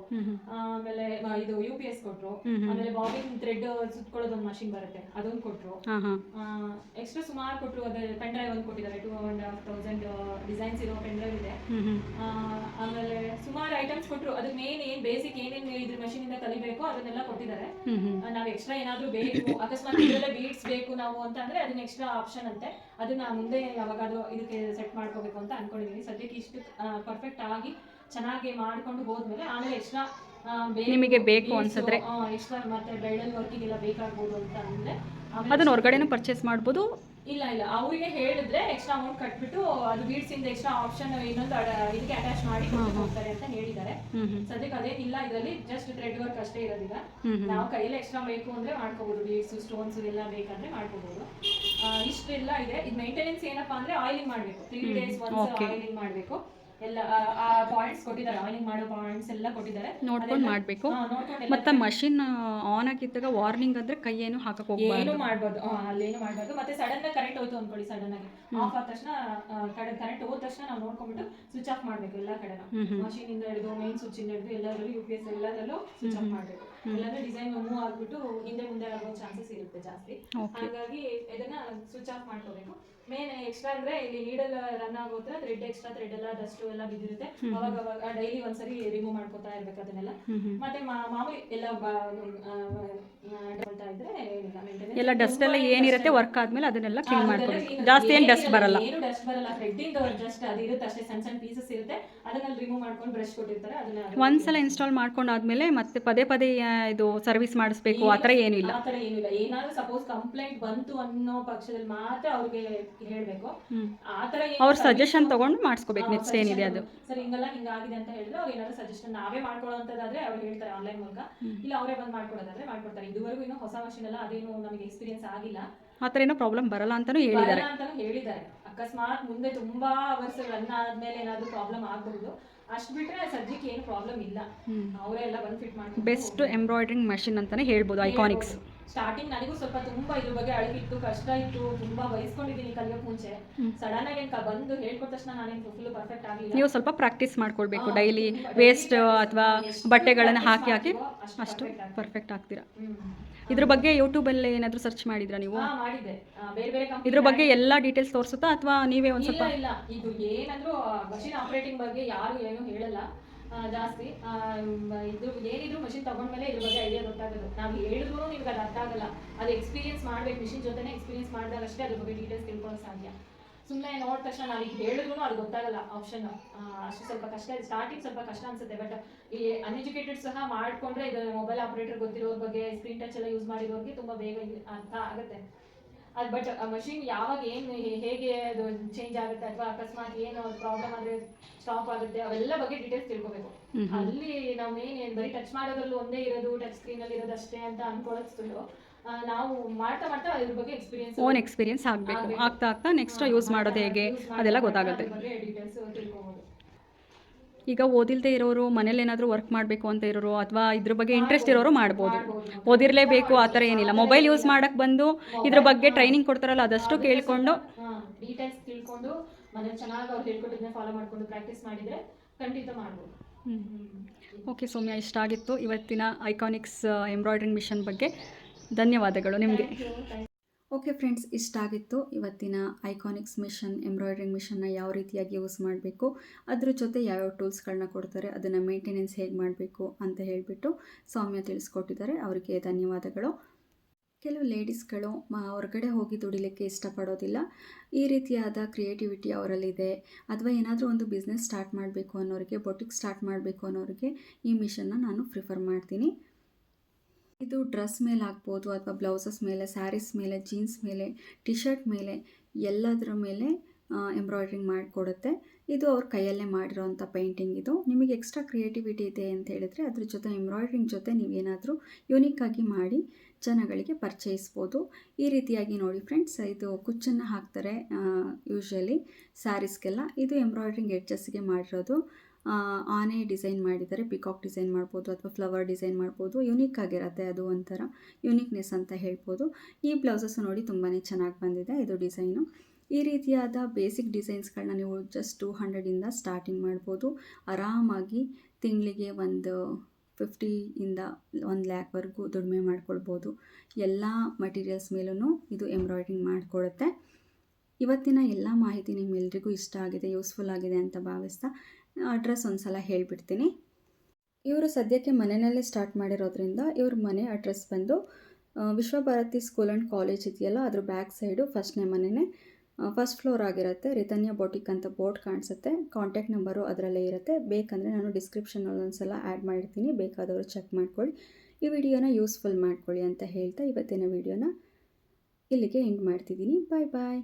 ಆಮೇಲೆ ಇದು ಯು ಪಿ ಎಸ್ ಕೊಟ್ರು. ಆಮೇಲೆ ಬಾಬಿನ್ ಥ್ರೆಡ್ ಸುತ್ಕೊಳ್ಳೋದು ಒಂದು ಮಷಿನ್ ಬರುತ್ತೆ. ಅದೊಂದು ಕೊಟ್ರು. ಎಕ್ಸ್ಟ್ರಾ ಸುಮಾರು ಕೊಟ್ರು. ಅದೇ ಪೆನ್ ಡ್ರೈವ್ ಒಂದು ಕೊಟ್ಟಿದ್ದಾರೆ. Two and half thousand designs ಇರೋ ಪೆನ್ ಡ್ರೈವ್ ಇದೆ. ಆಮೇಲೆ ಸುಮಾರು ಐಟಮ್ಸ್ ಕೊಟ್ರು. ಅದು ಮೇನ್ ಏನ್ ಬೇಸಿಕ್ ಏನೇನು ಇದ್ರ ಮಷಿನ್ ಇಂದ ಕಲಿಬೇಕು ಅದನ್ನೆಲ್ಲ ಕೊಟ್ಟಿದ್ದಾರೆ. ನಾವ್ ಎಕ್ಸ್ಟ್ರಾ ಏನಾದ್ರು ಬೇಕು ಅಕಸ್ಮಾತ್ ಇದೆಲ್ಲ ಬೀಡ್ಸ್ ಬೇಕು ನಾವು ಅಂತ ಅಂದ್ರೆ ಅದನ್ನ ಎಕ್ಸ್ಟ್ರಾ ಆಪ್ಷನ್ ಅಂತೆ. ಅದನ್ನ ಮುಂದೆ ಯಾವಾಗಾದ್ರೂ ಇದಕ್ಕೆ ಸೆಟ್ ಮಾಡ್ಕೋಬೇಕು ಅಂತ ಅನ್ಕೊಂಡಿದೀನಿ. ಸದ್ಯಕ್ಕೆ ಇಷ್ಟು ಪರ್ಫೆಕ್ಟ್ ಆಗಿ ಚೆನ್ನಾಗಿ ಮಾಡ್ಕೊಂಡು ಹೋದ್ಮೇಲೆ ಆಮೇಲೆ ಎಕ್ಸ್ಟ್ರಾ ನಿಮಗೆ ಬೇಕು ಅನ್ಸಿದ್ರೆ. ಎಕ್ಸ್ಟ್ರಾ ಮತ್ತೆ ಬ್ರೈಡಲ್ ವರ್ಕಿಗೆಲ್ಲ ಬೇಕಾಗ್ಬೋದು ಅಂತ ಅಂದ್ರೆ ಅದನ್ನ ಹೊರಗಡೆನೂ ಪರ್ಚೇಸ್ ಮಾಡ್ಬೋದು? ಇಲ್ಲ ಇಲ್ಲ. ಅವರಿಗೆ ಹೇಳಿದ್ರೆ ಎಕ್ಸ್ಟ್ರಾ ಅಮೌಂಟ್ ಕಟ್ಬಿಟ್ಟು ಅದು ಬೀಡ್ಸ್ ಇಂದ ಎಕ್ಸ್ಟ್ರಾ ಆಪ್ಷನ್ ಇನ್ನೊಂದು ಇದಕ್ಕೆ ಅಟ್ಯಾಚ್ ಮಾಡಿ ಹೋಗ್ತಾರೆ ಅಂತ ಹೇಳಿದ್ದಾರೆ. ಸದ್ಯಕ್ಕೆ ಅದೇನಿಲ್ಲ ಇದರಲ್ಲಿ ಜಸ್ಟ್ ಥ್ರೆಡ್ ವರ್ಕ್ ಅಷ್ಟೇ ಹ್ಮ್ ನಾವು ಕೈಯಲ್ಲಿ ಎಕ್ಸ್ಟ್ರಾ ಬೇಕು ಅಂದ್ರೆ ಮಾಡ್ಕೋಬಹುದು ಬೀಡ್ಸ್ ಸ್ಟೋನ್ಸ್ ಎಲ್ಲ ಬೇಕಂದ್ರೆ ಮಾಡ್ಕೋಬಹುದು ಇಷ್ಟೆಲ್ಲ ಇದೆ. ಇದು ಮೇಂಟೆನೆನ್ಸ್ ಏನಪ್ಪಾ ಅಂದ್ರೆ ಆಯಿಲಿಂಗ್ ಮಾಡಬೇಕು. Three days once. ಆಯಿಲಿಂಗ್ ಮಾಡಬೇಕು. ಎಲ್ಲ ಪಾಯಿಂಟ್ಸ್ ಕೊಟ್ಟಿದ್ದಾರೆ ಆಯಿಲಿಂಗ್ ಮಾಡೋ ಪಾಯಿಂಟ್ಸ್ ಎಲ್ಲ ಕೊಟ್ಟಿದ್ದಾರೆ. ನೋಡ್ಕೊಂಡು ಮಾಡಬೇಕು. ಮತ್ತೆ ಮಷಿನ್ ಆನ್ ಆಗಿದ್ದಾಗ ವಾರ್ನಿಂಗ್ ಅಂದ್ರೆ ಕೈ ಏನು ಹಾಕಕ್ಕೆ ಹೋಗ್ಬಾರ್ದು. ಏನು ಮಾಡಬಹುದು ಆ, ಅಲ್ಲೇನು ಮಾಡ್ಬಾರ್ದು. ಮತ್ತೆ ಸಡನ್ ಆಗಿ ಕರೆಂಟ್ ಹೋಯ್ತು ಅನ್ಕೊಳ್ಳಿ ಸಡನ್ ಆಗಿ. ಆಫ್ ಆದ ತಕ್ಷಣ ಕರೆಂಟ್ ಹೋದ ತಕ್ಷಣ ನಾವು ನೋಡ್ಕೊಂಡ್ಬಿಟ್ಟು ಸ್ವಿಚ್ ಆಫ್ ಮಾಡ್ಬೇಕು ಎಲ್ಲ ಕಡೆನ. ಮಷೀನ್ ಇಂದ ಹಿಡಿದು ಮೇನ್ ಸ್ವಿಚ್ ಇಂದ ಹಿಡಿದು ಎಲ್ಲದರಲ್ಲೂ ಯು ಪಿ ಎಸ್ ಎಲ್ಲದರಲ್ಲೂ ಸ್ವಿಚ್ ಆಫ್ ಮಾಡ್ಬೇಕು. ಇಲ್ಲಾಂದ್ರೆ ಡಿಸೈನ್ ಮೂವ್ ಆಗ್ಬಿಟ್ಟು ಹಿಂದೆ ಮುಂದೆ ಆಗೋ ಚಾನ್ಸಸ್ ಇರುತ್ತೆ ಜಾಸ್ತಿ. ಹಾಗಾಗಿ ಇದನ್ನ ಸ್ವಿಚ್ ಆಫ್ ಮಾಡ್ಕೋಬೇಕು. ಮೇನ್ ಎಕ್ಸ್ಟ್ರಾ ಅಂದ್ರೆ ಇಲ್ಲಿ ನೀಡಲ್ ರನ್ ಆಗೋತ್ರ ಥ್ರೆಡ್ ಎಕ್ಸ್ಟ್ರಾ ಥ್ರೆಡ್ ಎಲ್ಲ ಡಸ್ಟ್ ಎಲ್ಲ ಬಿದ್ದಿರುತ್ತೆ ಅವಾಗ ಅವಾಗ ಡೈಲಿ ಒಂದ್ಸರಿ ರಿಮೂವ್ ಮಾಡ್ಕೊತಾ ಇರ್ಬೇಕು ಅದನ್ನೆಲ್ಲ ಮತ್ತೆ ಮಾಮೂಲಿ ಎಲ್ಲ ಇದ್ರೆ ಎಲ್ಲ ಡಸ್ಟ್ ಎಲ್ಲ ಏನಿರುತ್ತೆ ವರ್ಕ್ ಆದ್ಮೇಲೆ ಅದನ್ನೆಲ್ಲ ಕ್ಲೀನ್ ಮಾಡ್ಕೊಳ್ಳಿ ಜಾಸ್ತಿ ಏನು ಡಸ್ಟ್ ಬರಲ್ಲ ಏನು ಡಸ್ಟ್ ಬರಲ್ಲ ಥ್ರೆಡ್ ಇಂದ ಜಸ್ಟ್ ಅದು ಇರುತ್ತೆ ಅಷ್ಟೇ ಸಣ್ಣ ಸಣ್ಣ ಪೀಸಸ್ ಇರುತ್ತೆ ಅದನ್ನ ರಿಮೂವ್ ಮಾಡ್ಕೊಂಡು ಬ್ರಷ್ ಕೊಟ್ಟಿರ್ತಾರೆ ಅದನ್ನ ಒಂದ್ಸಲ ಇನ್ಸ್ಟಾಲ್ ಮಾಡ್ಕೊಂಡಾದ್ಮೇಲೆ ಮತ್ತೆ ಪದೇ ಪದೇ ಇದು ಸರ್ವಿಸ್ ಮಾಡಿಸ್ಬೇಕು ಆ ಥರ ಏನಿಲ್ಲ ಆ ಥರ ಏನಿಲ್ಲ ಏನಾದ್ರೂ ಸಪೋಸ್ ಕಂಪ್ಲೇಂಟ್ ಬಂತು ಅನ್ನೋ ಪಕ್ಷದಲ್ಲಿ ಮಾತ್ರ ಅವ್ರಿಗೆ ಹೇಳ್ಬೇಕು. ಆ ತರ ಅವ್ರ ಸಜೆಷನ್ ತಗೊಂಡು ಮಾಡಿಸ್ಕೋಬೇಕು ನೆಕ್ಸ್ಟ್ ಏನಿದೆ ಅದು. ಸರ್ ಹಿಂಗಲ್ಲ ಹಿಂಗಾಗಿದೆ ಅಂತ ಹೇಳಿದ್ರೆ ಅವ್ರು ಏನಾದ್ರು ಸಜೆಷನ್ ನಾವೇ ಮಾಡ್ಕೊಳ್ಳೋಂಥದ್ದಾದ್ರೆ ಅವ್ರು ಹೇಳ್ತಾರೆ ಆನ್ಲೈನ್ ಮೂಲಕ. ಇಲ್ಲ ಅವರೇ ಬಂದು ಮಾಡ್ಕೊಡೋದಾದ್ರೆ ಮಾಡ್ಕೊಡ್ತಾರೆ. ಇದುವರೆಗೂ ಇನ್ನೂ ಹೊಸ ಮಷಿನ್ ಎಲ್ಲ ಅದೇನು ನಮಗೆ ಎಕ್ಸ್ಪೀರಿಯನ್ಸ್ ಆಗಿಲ್ಲ. ಆ ಥರ ಏನೋ ಪ್ರಾಬ್ಲಮ್ ಬರಲ್ಲ ಅಂತಾನೂ ಹೇಳಿದ್ದಾರೆ. ಅಂತಾನೂ ಹೇಳಿದ್ದಾರೆ. ಅಕಸ್ಮಾತ್ ಮುಂದೆ ತುಂಬಾ ಅವರ್ಸ್ ರನ್ ಆದ್ಮೇಲೆ ಏನಾದ್ರು ಪ್ರಾಬ್ಲಮ್ ಆಗಬಹುದು. ಅಷ್ಟು ಬಿಟ್ರೆ ಸದ್ಯಕ್ಕೆ ಏನು ಪ್ರಾಬ್ಲಮ್ ಇಲ್ಲ. ಅವರೇ ಎಲ್ಲ ಬಂದು ಫಿಟ್ ಮಾಡಿ ಬೆಸ್ಟ್ ಎಂಬ್ರಾಯ್ಡ್ರಿಂಗ್ ಮಷಿನ್ ಅಂತಾನೆ ಹೇಳ್ಬೋದು ಐಕಾನಿಕ್ಸ್ ಸ್ಟಾರ್ಟಿಂಗ್ ನನಗೂ ಸ್ವಲ್ಪ ತುಂಬಾ ಇದ್ರ ಬಗ್ಗೆ ಅಳಗಿತ್ತು ಕಷ್ಟ ಇತ್ತು ತುಂಬಾ ಬಯಸ್ಕೊಂಡಿದ್ದೀನಿ ಕಲಿಯೋಕ್ ಮುಂಚೆ. ಸಡನ್ ಆಗಿ ಬಂದು ಹೇಳ್ಕೊಟ್ಟ ತಕ್ಷಣ ನಾನೇನ್ ಫುಲ್ ಪರ್ಫೆಕ್ಟ್ ಆಗಿಲ್ಲ. ನೀವು ಸ್ವಲ್ಪ ಪ್ರಾಕ್ಟೀಸ್ ಮಾಡ್ಕೊಳ್ಬೇಕು ಡೈಲಿ ವೇಸ್ಟ್ ಅಥವಾ ಬಟ್ಟೆಗಳನ್ನು ಹಾಕಿ ಹಾಕಿ ಅಷ್ಟು. ಪರ್ಫೆಕ್ಟ್ ಆಗ್ತೀರಾ. ಇದ್ರ ಬಗ್ಗೆ ಯೂಟ್ಯೂಬಲ್ಲಿ ಏನಾದರೂ ಸರ್ಚ್ ಮಾಡಿದ್ರಾ ನೀವು? ಹಾ ಮಾಡಿದ್ದೆ. ಬೇರೆ ಬೇರೆ ಇದ್ರ ಬಗ್ಗೆ ಎಲ್ಲ ಡೀಟೇಲ್ಸ್ ತೋರಿಸುತ್ತಾ ಅಥವಾ ನೀವೇ ಒಂದು ಸ್ವಲ್ಪ ಇಲ್ಲ. ಇದು ಏನಂದ್ರೂ ಮಷಿನ್ ಆಪರೇಟಿಂಗ್ ಬಗ್ಗೆ ಯಾರು ಏನು ಹೇಳಲ್ಲ. ಜಾಸ್ತಿ. ಇದು ಏನಿದ್ರು ಮಷಿನ್ ತಗೊಂಡ್ಮೇಲೆ ಇದ್ರ ಬಗ್ಗೆ ಐಡಿಯಾ ಗೊತ್ತಾಗೋದು. ನಾವು ಹೇಳಿದ್ರು ನಿಮ್ಗೆ ಅದು ಅರ್ಥ ಆಗಲ್ಲ. ಅದು ಎಕ್ಸ್ಪೀರಿಯನ್ಸ್ ಮಾಡ್ಬೇಕು ಮಿಷಿನ್ ಜೊತೆನೇ ಎಕ್ಸ್ಪೀರಿಯನ್ಸ್ ಮಾಡಿದಾಗಷ್ಟೇ ಅದ್ರ ಬಗ್ಗೆ ಡೀಟೇಲ್ಸ್ ತಿಳ್ಕೊಳ್ಳೋ ಸಾಧ್ಯ. ಸುಮ್ಮನೆ ನೋಡಿದ ತಕ್ಷಣ ನಾವು ಈಗ ಹೇಳಿದ್ರು ಅದು ಗೊತ್ತಾಗಲ್ಲ ಆಪ್ಷನ್ ಅಷ್ಟು ಸ್ವಲ್ಪ ಕಷ್ಟ ಸ್ಟಾರ್ಟಿಂಗ್ ಸ್ವಲ್ಪ ಕಷ್ಟ ಅನ್ಸುತ್ತೆ ಬಟ್ ಈ ಅನ್ಎಜುಕೇಟೆಡ್ ಸಹ ಮಾಡ್ಕೊಂಡ್ರೆ ಇದು ಮೊಬೈಲ್ ಆಪರೇಟರ್ ಗೊತ್ತಿರೋರ್ ಬಗ್ಗೆ ಸ್ಕ್ರೀನ್ ಟಚ್ ಎಲ್ಲ ಯೂಸ್ ಮಾಡಿರೋರಿಗೆ ತುಂಬಾ ಬೇಗ ಇದು ಅರ್ಥ ಆಗುತ್ತೆ. ಅದು ಬಟ್ ಮಷಿನ್ ಯಾವಾಗ ಏನು ಹೇಗೆ ಅದು ಚೇಂಜ್ ಆಗುತ್ತೆ ಅಥವಾ ಅಕಸ್ಮಾತ್ ಏನು ಪ್ರಾಬ್ಲಮ್ ಆದರೆ ಸ್ಟಾಪ್ ಆಗುತ್ತೆ ಅವೆಲ್ಲ ಬಗ್ಗೆ ಡೀಟೇಲ್ಸ್ ತಿಳ್ಕೋಬೇಕು. ಅಲ್ಲಿ ನಾವು ಏನು ಬರೀ ಟಚ್ ಮಾಡೋದ್ರಲ್ಲೂ ಒಂದೇ ಇರೋದು ಟಚ್ ಸ್ಕ್ರೀನ್ ಅಲ್ಲಿ ಇರೋದು ಅಷ್ಟೇ ಅಂತ ಅನ್ಕೊಳ್ಳೋದು ನಾವು ಮಾಡ್ತಾ ಮಾಡ್ತಾ ಇದ್ರ ಬಗ್ಗೆ ಎಕ್ಸ್ಪೀರಿಯನ್ಸ್ ಓನ್ ಎಕ್ಸ್ಪೀರಿಯನ್ಸ್ ಆಗಬೇಕು. ಆಗ್ತಾ ಆಗ್ತಾ ನೆಕ್ಸ್ಟ್ ಯೂಸ್ ಮಾಡೋದು ಹೇಗೆ? ಅದೆಲ್ಲ ಗೊತ್ತಾಗುತ್ತೆ. ಡೀಟೇಲ್ಸ್ ತಿಳ್ಕೊಬೋದು. ಈಗ ಓದಿಲ್ದೇ ಇರೋರು ಮನೇಲಿ ಏನಾದರೂ ವರ್ಕ್ ಮಾಡಬೇಕು ಅಂತ ಇರೋರು ಅಥವಾ ಇದ್ರ ಬಗ್ಗೆ ಇಂಟ್ರೆಸ್ಟ್ ಇರೋರು ಮಾಡ್ಬೋದು. ಓದಿರಲೇಬೇಕು ಆ ಥರ ಏನಿಲ್ಲ. ಮೊಬೈಲ್ ಯೂಸ್ ಮಾಡಕ್ಕೆ ಬಂದು ಇದ್ರ ಬಗ್ಗೆ ಟ್ರೈನಿಂಗ್ ಕೊಡ್ತಾರಲ್ಲ ಅದಷ್ಟು ಕೇಳಿಕೊಂಡು ಡೀಟೇಲ್ಸ್ ತಿಳ್ಕೊಂಡು ಮನೇಲಿ ಚೆನ್ನಾಗಿ ಅವ್ರು ಹೇಳ್ಕೊಟ್ಟಿದ್ದನ್ನ ಫಾಲೋ ಮಾಡ್ಕೊಂಡು ಪ್ರಾಕ್ಟೀಸ್ ಮಾಡಿದ್ರೆ ಖಂಡಿತ ಮಾಡ್ಬೋದು. ಓಕೆ ಸೌಮ್ಯ ಇಷ್ಟ ಆಗಿತ್ತು ಇವತ್ತಿನ ಐಕಾನಿಕ್ಸ್ ಎಂಬ್ರಾಯ್ಡ್ರಿಂಗ್ ಮಿಷನ್ ಬಗ್ಗೆ ಧನ್ಯವಾದಗಳು ನಿಮಗೆ. ಓಕೆ ಫ್ರೆಂಡ್ಸ್ ಇಷ್ಟ ಆಗಿತ್ತು ಇವತ್ತಿನ ಐಕಾನಿಕ್ಸ್ ಮಿಷನ್ ಎಂಬ್ರಾಯ್ಡ್ರಿಂಗ್ ಮಿಷನ್ನ ಯಾವ ರೀತಿಯಾಗಿ ಯೂಸ್ ಮಾಡಬೇಕು, ಅದ್ರ ಜೊತೆ ಯಾವ್ಯಾವ ಟೂಲ್ಸ್ಗಳನ್ನ ಕೊಡ್ತಾರೆ, ಅದನ್ನು ಮೇಂಟೆನೆನ್ಸ್ ಹೇಗೆ ಮಾಡಬೇಕು ಅಂತ ಹೇಳಿಬಿಟ್ಟು ಸೌಮ್ಯ ತಿಳಿಸ್ಕೊಟ್ಟಿದ್ದಾರೆ. ಅವರಿಗೆ ಧನ್ಯವಾದಗಳು. ಕೆಲವು ಲೇಡೀಸ್ಗಳು ಹೊರಗಡೆ ಹೋಗಿ ದುಡಿಲಿಕ್ಕೆ ಇಷ್ಟಪಡೋದಿಲ್ಲ. ಈ ರೀತಿಯಾದ ಕ್ರಿಯೇಟಿವಿಟಿ ಅವರಲ್ಲಿದೆ. ಅಥವಾ ಏನಾದರೂ ಒಂದು ಬಿಸ್ನೆಸ್ ಸ್ಟಾರ್ಟ್ ಮಾಡಬೇಕು ಅನ್ನೋರಿಗೆ ಬೊಟಿಕ್ ಸ್ಟಾರ್ಟ್ ಮಾಡಬೇಕು ಅನ್ನೋರಿಗೆ ಈ ಮಿಷನ್ನ ನಾನು ಪ್ರಿಫರ್ ಮಾಡ್ತೀನಿ. ಇದು ಡ್ರೆಸ್ ಮೇಲೆ ಹಾಕ್ಬೋದು ಅಥವಾ ಬ್ಲೌಸಸ್ ಮೇಲೆ, ಸ್ಯಾರೀಸ್ ಮೇಲೆ, ಜೀನ್ಸ್ ಮೇಲೆ ಟಿ ಶರ್ಟ್ ಮೇಲೆ, ಎಲ್ಲದರ ಮೇಲೆ ಎಂಬ್ರಾಯ್ಡ್ರಿಂಗ್ ಮಾಡಿಕೊಡುತ್ತೆ. ಇದು ಅವ್ರ ಕೈಯಲ್ಲೇ ಮಾಡಿರೋವಂಥ ಪೇಂಟಿಂಗ್ ಇದು. ನಿಮಗೆ ಎಕ್ಸ್ಟ್ರಾ ಕ್ರಿಯೇಟಿವಿಟಿ ಇದೆ ಅಂತ ಹೇಳಿದರೆ ಅದ್ರ ಜೊತೆ ಎಂಬ್ರಾಯ್ಡ್ರಿಂಗ್ ಜೊತೆ ನೀವೇನಾದರೂ ಆಗಿ ಮಾಡಿ ಜನಗಳಿಗೆ ಪರಿಚಯಿಸ್ಬೋದು. ಈ ರೀತಿಯಾಗಿ ನೋಡಿ ಫ್ರೆಂಡ್ಸ್, ಇದು ಕುಚ್ಚನ್ನು ಹಾಕ್ತಾರೆ ಯೂಶ್ವಲಿ ಸ್ಯಾರೀಸ್ಗೆಲ್ಲ. ಇದು ಎಂಬ್ರಾಯ್ಡ್ರಿಂಗ್ ಎಡ್ಜಸ್ಗೆ ಮಾಡಿರೋದು. ಆನೆ ಡಿಸೈನ್ ಮಾಡಿದ್ದಾರೆ ಪಿಕಾಕ್ ಡಿಸೈನ್ ಮಾಡ್ಬೋದು ಅಥವಾ ಫ್ಲವರ್ ಡಿಸೈನ್ ಮಾಡ್ಬೋದು ಯುನೀಕ್ ಆಗಿರುತ್ತೆ ಅದು ಒಂಥರ ಯುನೀಕ್ನೆಸ್ ಅಂತ ಹೇಳ್ಬೋದು. ಈ ಬ್ಲೌಸಸ್ ನೋಡಿ ತುಂಬಾ ಚೆನ್ನಾಗಿ ಬಂದಿದೆ ಇದು ಡಿಸೈನು ಈ ರೀತಿಯಾದ ಬೇಸಿಕ್ ಡಿಸೈನ್ಸ್ಗಳನ್ನ ನೀವು ಜಸ್ಟ್ ಟೂ ಹಂಡ್ರೆಡಿಂದ ಸ್ಟಾರ್ಟಿಂಗ್ ಮಾಡ್ಬೋದು. ಆರಾಮಾಗಿ ತಿಂಗಳಿಗೆ ಒಂದು ಫಿಫ್ಟಿಯಿಂದ ಒಂದು ಲ್ಯಾಕ್ವರೆಗೂ ದುಡಿಮೆ ಮಾಡ್ಕೊಳ್ಬೋದು. ಎಲ್ಲ ಮಟೀರಿಯಲ್ಸ್ ಮೇಲೂ ಇದು ಎಂಬ್ರಾಯ್ಡ್ರಿಂಗ್ ಮಾಡಿಕೊಡುತ್ತೆ ಇವತ್ತಿನ ಎಲ್ಲ ಮಾಹಿತಿ ನಿಮ್ಮೆಲ್ರಿಗೂ ಇಷ್ಟ ಆಗಿದೆ ಯೂಸ್ಫುಲ್ ಆಗಿದೆ ಅಂತ ಭಾವಿಸ್ತಾ ಅಡ್ರೆಸ್ ಒಂದು ಸಲ ಹೇಳಿಬಿಡ್ತೀನಿ. ಇವರು ಸದ್ಯಕ್ಕೆ ಮನೆಯಲ್ಲೇ ಸ್ಟಾರ್ಟ್ ಮಾಡಿರೋದ್ರಿಂದ ಇವ್ರ ಮನೆ ಅಡ್ರೆಸ್ ಬಂದು ವಿಶ್ವಭಾರತಿ ಸ್ಕೂಲ್ ಆ್ಯಂಡ್ ಕಾಲೇಜ್ ಇದೆಯಲ್ಲ, ಅದ್ರ ಬ್ಯಾಕ್ ಸೈಡು ಫಸ್ಟ್ನೇ ಮನೆಯೇ ಫಸ್ಟ್ ಫ್ಲೋರ್ ಆಗಿರುತ್ತೆ. ರಿತನ್ಯ ಬೋಟಿಕ್ ಅಂತ ಬೋರ್ಡ್ ಕಾಣಿಸುತ್ತೆ. ಕಾಂಟ್ಯಾಕ್ಟ್ ನಂಬರು ಅದರಲ್ಲೇ ಇರುತ್ತೆ. ಬೇಕಂದರೆ ನಾನು ಡಿಸ್ಕ್ರಿಪ್ಷನಲ್ಲಿ ಒಂದು ಸಲ ಆ್ಯಡ್ ಮಾಡಿರ್ತೀನಿ. ಬೇಕಾದವರು ಚೆಕ್ ಮಾಡ್ಕೊಳ್ಳಿ. ಈ ವಿಡಿಯೋನ ಯೂಸ್ಫುಲ್ ಮಾಡ್ಕೊಳ್ಳಿ ಅಂತ ಹೇಳ್ತಾ ಇವತ್ತಿನ ವಿಡಿಯೋನ ಇಲ್ಲಿಗೆ ಎಂಡ್ ಮಾಡ್ತಿದ್ದೀನಿ. ಬಾಯ್ ಬಾಯ್.